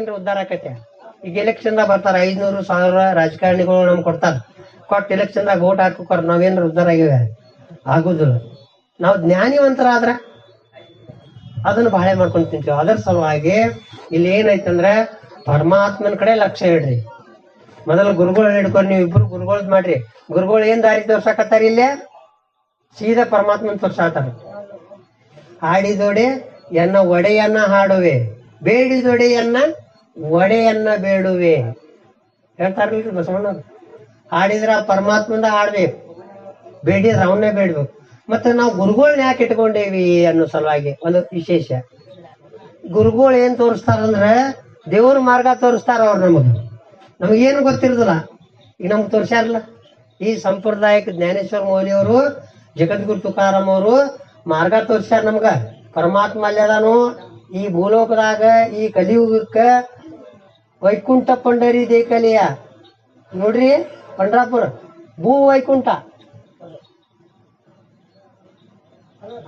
ಉದ್ದಾರ ಆಕೈತೆ. ಈಗ ಎಲೆಕ್ಷನ್ ದಾಗ ಬರ್ತಾರ ಐದ್ನೂರು, ಸಾವಿರ ರಾಜಕಾರಣಿಗಳು ನಮ್ಗೆ ಕೊಡ್ತಾರ. ಕೊಟ್ಟು ಎಲೆಕ್ಷನ್ ದಾಗ ಓಟ್ ಹಾಕೋಕರ್ ನಾವೇನ್ರ ಉದ್ದಾರ ಆಗಿವೆ ಆಗುದಿಲ್ಲ. ನಾವು ಜ್ಞಾನಿವಂತರಾದ್ರ ಅದನ್ನ ಬಾಳೆ ಮಾಡ್ಕೊಂಡು ತಿಂತೀವಿ. ಅದರ ಸಲುವಾಗಿ ಇಲ್ಲಿ ಏನೈತಂದ್ರೆ ಪರಮಾತ್ಮನ ಕಡೆ ಲಕ್ಷ್ಯ ಇಡ್ರಿ ಮೊದಲು ಗುರುಗಳು ಹಿಡ್ಕೊಂಡು ನೀವು ಇಬ್ರು ಗುರುಗಳ್ ಮಾಡ್ರಿ. ಗುರುಗಳು ಏನ್ ದಾರಿ ತೋರ್ಸಾಕತ್ತಾರ ಇಲ್ಲೇ? ಸೀದಾ ಪರಮಾತ್ಮನ್ ತೋರ್ಸಾತಾರ. ಹಾಡಿದೋಡಿ ಎನ್ನ ಒಡೆಯನ್ನ ಹಾಡುವೆ. ಬೇಡಿದೊಡೆಯನ್ನ ಒಡೆಯನ್ನ ಬೇಡುವೆ. ಹೇಳ್ತಾರಲ್ರಿ ಬಸವಣ್ಣ ಹಾಡಿದ್ರ ಪರಮಾತ್ಮಂದ ಹಾಡ್ಬೇಕು. ಬೇಡಿದ್ರ ಅವನ್ನೇ ಬೇಡ್ಬೇಕು. ಮತ್ತೆ ನಾವು ಗುರುಗಳನ್ನ ಯಾಕೆ ಇಟ್ಕೊಂಡೇವಿ ಅನ್ನೋ ಸಲುವಾಗಿ ಒಂದು ವಿಶೇಷ. ಗುರುಗಳು ಏನ್ ತೋರಿಸ್ತಾರಂದ್ರೆ ದೇವ್ರ ಮಾರ್ಗ ತೋರಿಸ್ತಾರ ಅವ್ರು ನಮಗ್. ನಮಗೇನು ಗೊತ್ತಿರೋದಿಲ್ಲ. ಈಗ ನಮ್ಗೆ ತೋರ್ಸ್ಯಾರಲ್ಲ. ಈ ಸಂಪ್ರದಾಯಕ ಜ್ಞಾನೇಶ್ವರ ಮೌಲಿಯವರು ಜಗದ್ಗುರು ತುಕಾರಾಮ್ ಅವರು ಮಾರ್ಗ ತೋರಿಸ್ಯಾರ ನಮ್ಗ. ಪರಮಾತ್ಮ ಅಲ್ಯದಾನು ಈ ಭೂಲೋಕದಾಗ, ಈ ಕಲಿಯುಗಕ್ಕ ವೈಕುಂಠ ಪಂಡರಿ ದೇಕಲಿಯ ನೋಡ್ರಿ, ಪಂಡ್ರಾಪುರ, ಭೂ ವೈಕುಂಠ.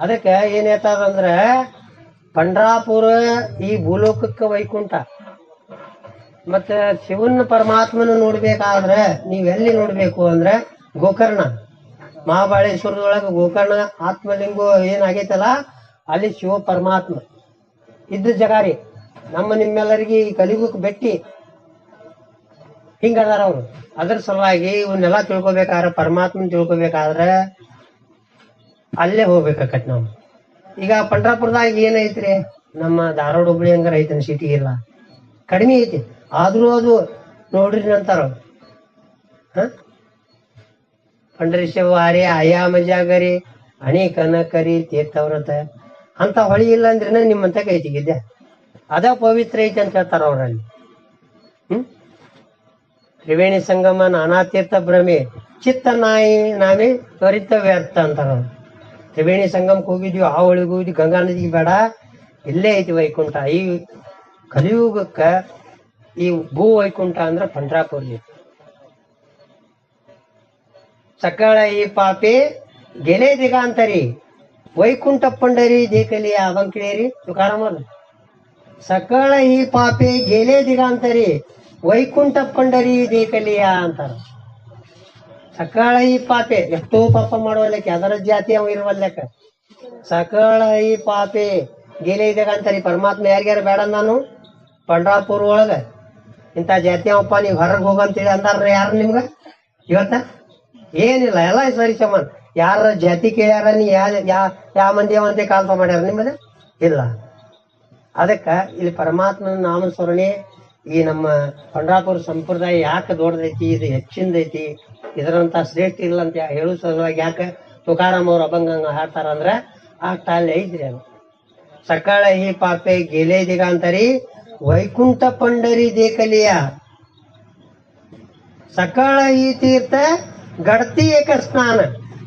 ಅದಕ್ಕೆ ಏನ್ ಹೇಳ್ತಾರಂದ್ರ, ಪಂಡ್ರಾಪುರ ಈ ಭೂಲೋಕಕ್ಕ ವೈಕುಂಠ. ಮತ್ತ ಶಿವನ ಪರಮಾತ್ಮನ ನೋಡ್ಬೇಕಾದ್ರೆ ಎಲ್ಲಿ ನೋಡ್ಬೇಕು ಅಂದ್ರೆ ಗೋಕರ್ಣ. ಮಹಾಬಳೇಶ್ವರದೊಳಗ ಗೋಕರ್ಣ ಆತ್ಮಲಿಂಗ ಏನಾಗೈತಲ್ಲ, ಅಲ್ಲಿ ಶಿವ ಪರಮಾತ್ಮ. ಇದ್ದ ಜಗಾರಿ ನಮ್ಮ ನಿಮ್ಮೆಲ್ಲರಿಗೆ ಈ ಕಲಿಗುಕ್ ಬೆಟ್ಟಿ ಹಿಂಗದಾರ ಅವ್ರು. ಅದ್ರ ಸಲುವಾಗಿ ಇವನ್ನೆಲ್ಲ ತಿಳ್ಕೊಬೇಕಾದ್ರೆ, ಪರಮಾತ್ಮನ್ ತಿಳ್ಕೊಬೇಕಾದ್ರೆ ಅಲ್ಲೇ ಹೋಗ್ಬೇಕಾಕತ್ ನಾವು. ಈಗ ಪಂಡ್ರಾಪುರದಾಗ ಏನೈತ್ರಿ ನಮ್ಮ ಧಾರವಾಡ ಹುಬ್ಳಿ ಹಂಗಾರ ಐತನ ಸಿಟಿ ಇಲ್ಲ. ಕಡಿಮೆ ಐತಿ. ಆದ್ರೂ ಅದು ನೋಡ್ರಿ ಅಂತಾರ ಹ? ಪಂಡರೀಶವ ಆಯಾಮ ಆಯಾ ಮಜಾಗರಿ ಅಣಿ ಕನಕರಿ, ತೀರ್ಥವ್ರತ. ಅಂತ ಹೊಳಿ ಇಲ್ಲ ಅಂದ್ರೆ ನಿಮ್ಮಂತ ಕೈತಿಗಿದ್ದೆ ಅದ ಪವಿತ್ರ ಐತಿ ಅಂತ ಹೇಳ್ತಾರ ಅವರಲ್ಲಿ. ಹ್ಮ್? ತ್ರಿವೇಣಿ ಸಂಗಮ ನಾನಾತೀರ್ಥ ಭ್ರಮೆ. ಚಿತ್ತ ನಾಯಿ ನಾವೇ ತ್ವರಿತ ವ್ಯರ್ಥ ಅಂತಾರ ತ್ರಿವೇಣಿ ಸಂಗಮಕ್ಕೆ ಹೋಗಿದ್ವಿ, ಆ ಒಳಗೆ ಹೋಗಿದ್ವಿ, ಗಂಗಾ ನದಿಗೆ ಬೇಡ. ಇಲ್ಲೇ ಐತಿ ವೈಕುಂಠ. ಈ ಕಲಿಯುಗಕ್ಕ ಈ ಭೂ ವೈಕುಂಠ ಅಂದ್ರ ಪಂಡ್ರಾಪುರ್ಲಿ. ಸಕಾಳ ಈ ಪಾಪಿ ಗೆಲೆ ದಿಗಾಂತರಿ. ವೈಕುಂಠ ಪಂಡರಿ ದೇಕಲಿ ಅವಂಕಿಳೇರಿ ತುಕಾರಾಮರು ಸಕಾಳ ಈ ಪಾಪಿ ಗೆಲೆ ದಿಗಾಂತರಿ, ವೈಕುಂಠ ಪಂಡರಿ ದೇಕಲಿಯ ಅಂತಾರ. ಸಕಾಳ ಈ ಪಾಪೆ, ಎಷ್ಟೋ ಪಾಪ ಮಾಡುವಲ್ಲಕ್ಕೆ, ಅದರ ಜಾತಿ ಅವ ಇರುವಲ್ಲಕ್ಕ. ಸಕಾಳ ಈ ಪಾಪೆ ಗೆಲೆ ಇದಾಗ ಅಂತಾರಿ ಪರಮಾತ್ಮ ಯಾರ್ಯಾರು ಬೇಡ ನಾನು ಪಂಡ್ರಾಪುರ ಒಳಗ. ಇಂಥ ಜಾತಿ ಅವಪ್ಪ ನೀವು ಹೊರಗೆ ಹೋಗಂತೇಳಿ ಅಂದಾರ ಯಾರು ನಿಮ್ಗ? ಇವತ್ತ? ಏನಿಲ್ಲ, ಎಲ್ಲ ಸರಿ ಸಮಾನ. ಯಾರ ಜಾತಿ ಕೇಳ್ಯಾರ ನೀ ಯಾ ಯಾ ಯಾವ ಮಂದಿ ಅವಂತೆ ಕಾಲ್ತ ಮಾಡ್ಯಾರ ನಿಮ್ಮದ ಇಲ್ಲ. ಅದಕ್ಕೆ ಇಲ್ಲಿ ಪರಮಾತ್ಮನ ನಾಮಸ್ಮರಣೆ ಈ ನಮ್ಮ ಪಂಡ್ರಾಪುರ ಸಂಪ್ರದಾಯ ಯಾಕೆ ದೊಡ್ಡದೈತಿ, ಇದು ಹೆಚ್ಚಿಂದೈತಿ ಇದರಂತ ಶ್ರೇಷ್ಠ ಇಲ್ಲ ಅಂತ ಹೇಳುವ ಸಲುವಾಗಿ ಯಾಕೆ ತುಕಾರಾಮ್ ಅವ್ರು ಅಭಂಗ ಹಾಡ್ತಾರ ಅಂದ್ರ, ಆ ಟಾಲ್ ಐತ್ರಿ ಅದು. ಸಕಾಳ ಹಿ ಪಾಪೆ ಗೆಲೆ ದಿಗಾಂತರಿ, ವೈಕುಂಠ ಪಂಡರಿ ದೇಕಲಿಯ ಸಕಾಳ ಈ ತೀರ್ಥ ಗಡತಿ ಏಕ ಸ್ನಾನ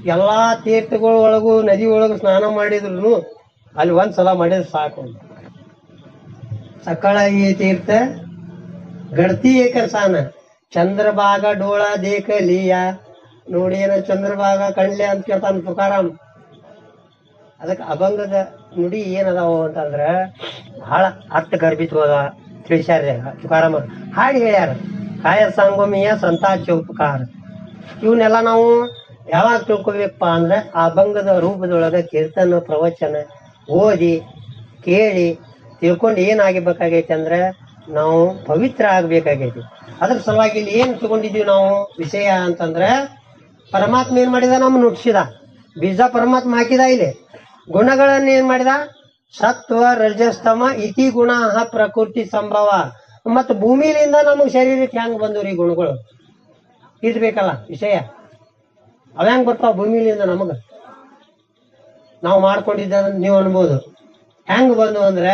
ಎಲ್ಲಾ ತೀರ್ಥಗಳ ಒಳಗೂ, ನದಿ ಒಳಗು ಸ್ನಾನ ಮಾಡಿದ್ರು ಅಲ್ಲಿ ಒಂದ್ ಸಲ ಮಾಡಿದ್ರೆ ಸಾಕು ಸಕಾಳ ಈ ತೀರ್ಥ ಗಡ್ತಿ ಏಕ ಸ್ನಾನ ಚಂದ್ರಭಾಗ, ಡೋಳ ದೇಕಲಿಯ ನೋಡಿ ಏನ ಚಂದ್ರಭಾಗ, ಕಣ್ಲೆ ಅಂತ ಕೇಳ್ತಾನ ತುಕಾರಾಮ್. ಅದಕ್ಕೆ ಅಭಂಗದ ನುಡಿ ಏನದಾವ ಅಂತಂದ್ರ ಬಹಳ ಅರ್ಥ ಗರ್ಭಿತವಾದ ತಿಳಿಸ್ಯಾರ ತುಕಾರಾಮ್ ಹಾಡಿ ಹೇಳ್ಯಾರ. ಕಾಯ ಸಾಂಗೋಮಿಯ ಸಂತಾಚ ಉಪಕಾರ ಇವನ್ನೆಲ್ಲ ನಾವು ಯಾವಾಗ ತಿಳ್ಕೊಬೇಕಪ್ಪ ಅಂದ್ರೆ ಆ ಭಂಗದ ರೂಪದೊಳಗ ಕೀರ್ತನ ಪ್ರವಚನ ಓದಿ, ಕೇಳಿ, ತಿಳ್ಕೊಂಡು ಏನಾಗಬೇಕಾಗೈತೆ ಅಂದ್ರೆ ನಾವು ಪವಿತ್ರ ಆಗ್ಬೇಕಾಗೈತಿ. ಅದ್ರ ಸಲುವಾಗಿ ಇಲ್ಲಿ ಏನ್ ತಗೊಂಡಿದೀವಿ ನಾವು ವಿಷಯ ಅಂತಂದ್ರೆ, ಪರಮಾತ್ಮ ಏನ್ ಮಾಡಿದ? ನಮ್ಮ ನುಡ್ಸಿದ. ಬೀಜ ಪರಮಾತ್ಮ ಹಾಕಿದ ಇಲ್ಲಿ. ಗುಣಗಳನ್ನ ಏನ್ ಮಾಡಿದ? ಸತ್ವ, ರಜಸ್ತಮ, ಇತಿ ಗುಣ ಪ್ರಕೃತಿ ಸಂಭವ. ಮತ್ತು ಭೂಮಿಲಿಂದ ನಮಗ್ ಶರೀರಕ್ಕೆ ಹೆಂಗ್ ಬಂದವ್ರಿ ಗುಣಗಳು? ಇದು ಬೇಕಲ್ಲ ವಿಷಯ. ಅವ ಬರ್ತಾವ ಭೂಮಿಲಿಂದ ನಮಗ? ನಾವು ಮಾಡ್ಕೊಂಡಿದ್ದ ನೀವು ಅನ್ಬೋದು. ಹೆಂಗ್ ಬಂದು ಅಂದ್ರೆ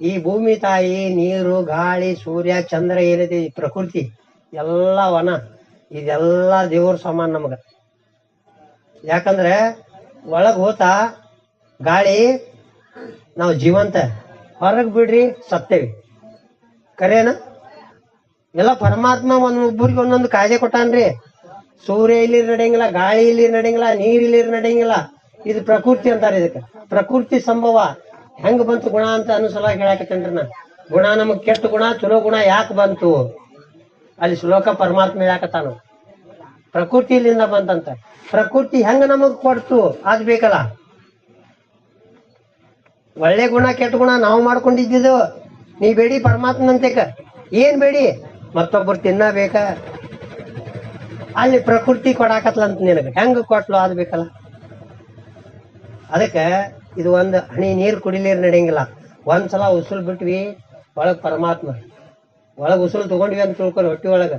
ಈ ಭೂಮಿ ತಾಯಿ, ನೀರು, ಗಾಳಿ, ಸೂರ್ಯ, ಚಂದ್ರ ಏನೈತಿ, ಈ ಪ್ರಕೃತಿ, ಎಲ್ಲ ವನ, ಇದೆಲ್ಲ ದೇವ್ರ ಸಮಾನ ನಮಗ. ಯಾಕಂದ್ರೆ ಒಳಗ್ ಹೋತಾ ಗಾಳಿ ನಾವು ಜೀವಂತ. ಹೊರಗ್ ಬಿಡ್ರಿ ಸತ್ತೇವಿ. ಕರೇನ ಎಲ್ಲ ಪರಮಾತ್ಮ ಒಂದೊಬ್ಬರಿಗೆ ಒಂದೊಂದು ಕಾಯ್ದೆ ಕೊಟ್ಟಾನ್ರಿ. ಸೂರ್ಯ ಇಲ್ಲಿ ನಡೆಯಂಗಿಲ್ಲ, ಗಾಳಿ ಇಲ್ಲಿ ನಡೆಯಂಗಿಲ್ಲ, ನೀರ್ ಇಲ್ಲಿ ನಡೆಯಂಗಿಲ್ಲ. ಇದು ಪ್ರಕೃತಿ ಅಂತಾರೆ ಇದಕ್ಕೆ. ಪ್ರಕೃತಿ ಸಂಭವ ಹೆಂಗ್ ಬಂತು ಗುಣ ಅಂತ ಅನ್ನೋ ಸಲ ಹೇಳಕತ್ತೇನ್ರಿ ನಾ ಗುಣ ನಮಗ್ ಕೆಟ್ಟ ಗುಣ, ಚಲೋ ಗುಣ ಯಾಕೆ ಬಂತು? ಅಲ್ಲಿ ಶ್ಲೋಕ ಪರಮಾತ್ಮ ಹೇಳಕತ್ತಾನ. ಪ್ರಕೃತಿ ಇಲ್ಲಿಂದ ಬಂತಂತ. ಪ್ರಕೃತಿ ಹೆಂಗ ನಮಗ್ ಕೊಡ್ತು? ಅದ್ ಬೇಕಲ್ಲ. ಒಳ್ಳೆ ಗುಣ, ಕೆಟ್ಟ ಗುಣ ನಾವು ಮಾಡ್ಕೊಂಡಿದ್ದು ನೀ ಬೇಡಿ ಪರಮಾತ್ಮನಂತೆ ಏನ್ ಬೇಡಿ? ಮತ್ತೊಬ್ಬರು ತಿನ್ನಬೇಕ. ಅಲ್ಲಿ ಪ್ರಕೃತಿ ಕೊಡಾಕತ್ಲಂತ ನಿನಗೆ ಹೆಂಗ ಕೊಟ್ಲು ಅದ್ ಬೇಕಲ್ಲ? ಅದಕ್ಕೆ ಇದು ಒಂದು ಹಣಿ ನೀರು ಕುಡಿಲೀರ್ ನಡೆಯಂಗಿಲ್ಲ. ಒಂದ್ಸಲ ಉಸುಲ್ ಬಿಟ್ವಿ, ಒಳಗ್ ಪರಮಾತ್ಮ. ಒಳಗ್ ಉಸುಲ್ ತಗೊಂಡ್ವಿ ಅಂತ ತಿಳ್ಕೊಂಡು ಹೊಟ್ಟಿ ಒಳಗ,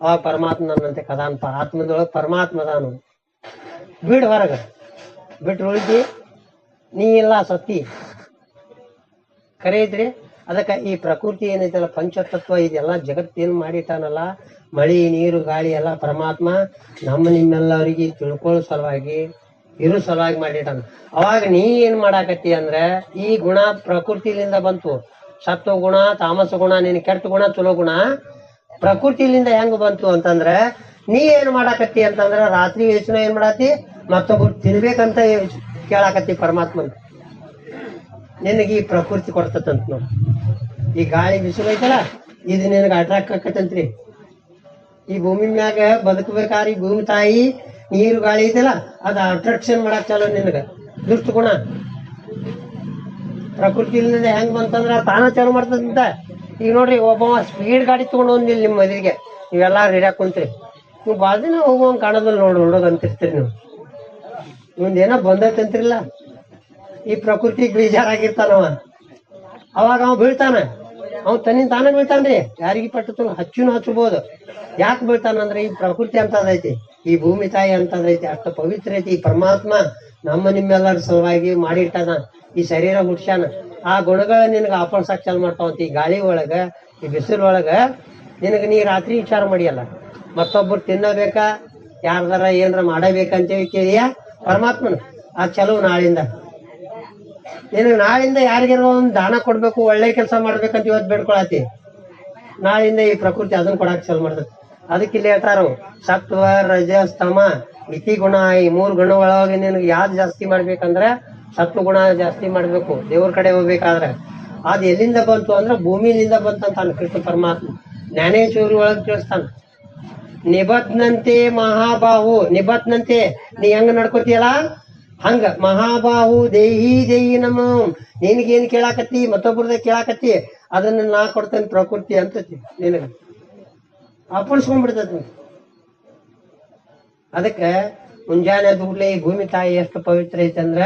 ಆ ಪರಮಾತ್ಮ ನನ್ನಂತೆ ಕದಾನಪ್ಪ ಆತ್ಮದೊಳಗ ಪರಮಾತ್ಮ ಅದಾನು ಬಿಡ್ ಹೊರಗ. ಬಿಟ್ಟು ಉಳಿದಿ ನೀ ಇಲ್ಲ ಸತ್ತಿ. ಕರೆ ಅದಕ್ಕೆ ಈ ಪ್ರಕೃತಿ ಏನೈತಲ್ಲ ಪಂಚತತ್ವ ಇದೆಲ್ಲ ಜಗತ್ತೇನು ಮಾಡಿಟ್ಟಾನಲ್ಲ, ಮಳಿ, ನೀರು, ಗಾಳಿ ಎಲ್ಲ ಪರಮಾತ್ಮ ನಮ್ಮ ನಿಮ್ಮೆಲ್ಲರಿಗೆ ತಿಳ್ಕೊಳ್ಳೋ ಸಲುವಾಗಿ, ಇರೋ ಸಲುವಾಗಿ ಮಾಡಿಟ್ಟಾನ. ಅವಾಗ ನೀ ಏನ್ ಮಾಡಾಕತ್ತಿ ಅಂದ್ರೆ, ಈ ಗುಣ ಪ್ರಕೃತಿಲಿಂದ ಬಂತು. ಸತ್ವ ಗುಣ, ತಾಮಸ ಗುಣ, ನಿನ್ ಕೆಟ್ಟ ಗುಣ ಚಲೋ ಗುಣ ಪ್ರಕೃತಿಲಿಂದ ಹೆಂಗ್ ಬಂತು ಅಂತಂದ್ರೆ, ನೀ ಏನ್ ಮಾಡಾಕತ್ತಿ ಅಂತಂದ್ರೆ, ರಾತ್ರಿ ಯೋಚನೆ ಏನ್ ಮಾಡಾತಿ? ಮತ್ತೊಬ್ರು ತಿನ್ಬೇಕಂತ ಕೇಳಾಕತ್ತಿ ಪರಮಾತ್ಮನ್. ನಿನಗೆ ಈ ಪ್ರಕೃತಿ ಕೊಡ್ತತಂತ ನೋಡು. ಈ ಗಾಳಿ ಬಿಸಿಲು ಐತಲ್ಲ ಇದು ನಿನಗೆ ಅಟ್ರಾಕ್ಟ್ ಆಕತ್ತಂತ್ರಿ ಈ ಭೂಮಿ ಮ್ಯಾಗ ಬದುಕಬೇಕಾದ್ರೆ ಈ ಭೂಮಿ ತಾಯಿ, ನೀರು ಗಾಳಿ ಐತಲ್ಲ ಅದ ಅಟ್ರಾಕ್ಷನ್ ಮಾಡಕ್ ಚಾಲೋ ನಿನಗೆ. ದುಷ್ಟ ಗುಣ. ಇಲ್ಲದೆ ಹೆಂಗ್ ಬಂತಂದ್ರ ತಾನ ಚಾಲು ಮಾಡ್ತದಂತ ಈಗ ನೋಡ್ರಿ ಒಬ್ಬ ಸ್ಪೀಡ್ ಗಾಡಿ ತಗೊಂಡು ಬಂದಿಲ್ಲ ನಿಮ್ಮ ಮದುವೆಗೆ. ನೀವೆಲ್ಲ ರೆಡಿಯಾಗಿ ಕುಂತ್ರಿ. ನೀವು ಬಾದಿನ ದಿನ ಹೋಗುವಂಗ್ ಕಾಣೋದಿಲ್ಲ ನೋಡೋದಂತಿರ್ತೀರಿ ನೋಡೋದು ಅಂತಿರ್ತೀರಿ ನೀವು. ಏನೋ ಬಂದೈತಂತಿರಲ್ಲ. ಈ ಪ್ರಕೃತಿ ಬೇಜಾರಾಗಿರ್ತಾನವ. ಅವಾಗ ಅವ ಬೀಳ್ತಾನ. ಅವ್ ತನ್ನಿಂದ ತಾನೇ ಬೀಳ್ತಾನ್ರಿ. ಯಾರಿಗೆ ಪಟ್ಟು ಹಚ್ಚುನು ಹಚ್ಚಬಹುದು ಯಾಕೆ ಬೀಳ್ತಾನಂದ್ರೆ ಈ ಪ್ರಕೃತಿ ಅಂತದೈತಿ. ಈ ಭೂಮಿ ತಾಯಿ ಅಂತದೈತಿ. ಅಷ್ಟು ಪವಿತ್ರ ಐತಿ. ಈ ಪರಮಾತ್ಮ ನಮ್ಮ ನಿಮ್ಮೆಲ್ಲರ ಸಲುವಾಗಿ ಮಾಡಿಟ್ಟಾನ ಈ ಶರೀರ ಹುಡ್ಸ್ಯಾನ ಆ ಗುಣಗಳ ನಿನಗ ಆಪಳ್ಸಕ್ ಚಾಲು ಮಾಡ್ತಾವಂತ. ಈ ಗಾಳಿ ಒಳಗ, ಈ ಬಿಸಿಲೊಳಗ ನಿನಗ ನೀ ರಾತ್ರಿ ವಿಚಾರ ಮಾಡಿಯಲ್ಲ. ಮತ್ತೊಬ್ಬರು ತಿನ್ನಬೇಕಾ? ಯಾರ್ದಾರ ಏನಾರ ಮಾಡಬೇಕಂತೇಳಿ ಕೇಳಿಯ? ಪರಮಾತ್ಮನ. ಆ ಚಲೋ ನಾಳಿಂದ. ನಿನಗೆ ನಾಳಿಂದ ಯಾರಿಗಾರ ಒಂದು ದಾನ ಕೊಡ್ಬೇಕು, ಒಳ್ಳೆ ಕೆಲಸ ಮಾಡ್ಬೇಕಂತ ಇವತ್ತು ಬೇಡ್ಕೊಳತಿ ನಾಳಿಂದ ಈ ಪ್ರಕೃತಿ ಅದನ್ನ ಕೊಡಾಕ್ ಚಾಲು ಮಾಡ್ತದೆ. ಅದಕ್ಕೆ ಇಲ್ಲಿ ಹೇಳ್ತಾರ, ಸತ್ವ, ರಜ, ಸ್ತಮ, ಮಿತಿ ಗುಣ, ಈ ಮೂರು ಗುಣ ಒಳಗೆ ನಿನಗೆ ಯಾವ್ದು ಜಾಸ್ತಿ ಮಾಡ್ಬೇಕಂದ್ರೆ ಸತ್ವ ಗುಣ ಜಾಸ್ತಿ ಮಾಡ್ಬೇಕು. ದೇವ್ರ ಕಡೆ ಹೋಗ್ಬೇಕಾದ್ರೆ. ಅದ್ ಎಲ್ಲಿಂದ ಬಂತು ಅಂದ್ರೆ ಭೂಮಿಲಿಂದ ಬಂತಂತ ಕೃಷ್ಣ ಪರಮಾತ್ಮ. ಜ್ಞಾನೇಶ್ವರಿ ಒಳಗೆ ತಿಳಿಸ್ತಾನ. ನಿಬತ್ನಂತೆ ಮಹಾಬಾಹು. ನಿಬತ್ನಂತೆ, ನೀ ಹೆಂಗ್ ನಡ್ಕೋತಿಯಲ್ಲ? ಹಂಗ, ಮಹಾಬಾಹು ದೇಹಿ ದೇಹಿ ನಮ್ಮ ನಿನಗೇನ್ ಕೇಳಾಕತ್ತಿ ಮತ್ತೊಬ್ಬರದ ಕೇಳಾಕತ್ತಿ, ಅದನ್ನ ನಾ ಕೊಡ್ತೇನೆ ಪ್ರಕೃತಿ ಅಂತತಿ ನಿನಗ. ಅಪ್ಪಳಿಸ್ಕೊಂಡ್ಬಿಡ್ತತಿ. ಅದಕ್ಕೆ ಮುಂಜಾನೆ ದುಡ್ಲೆ ಭೂಮಿ ತಾಯಿ ಎಷ್ಟು ಪವಿತ್ರ ಐತೆ ಅಂದ್ರ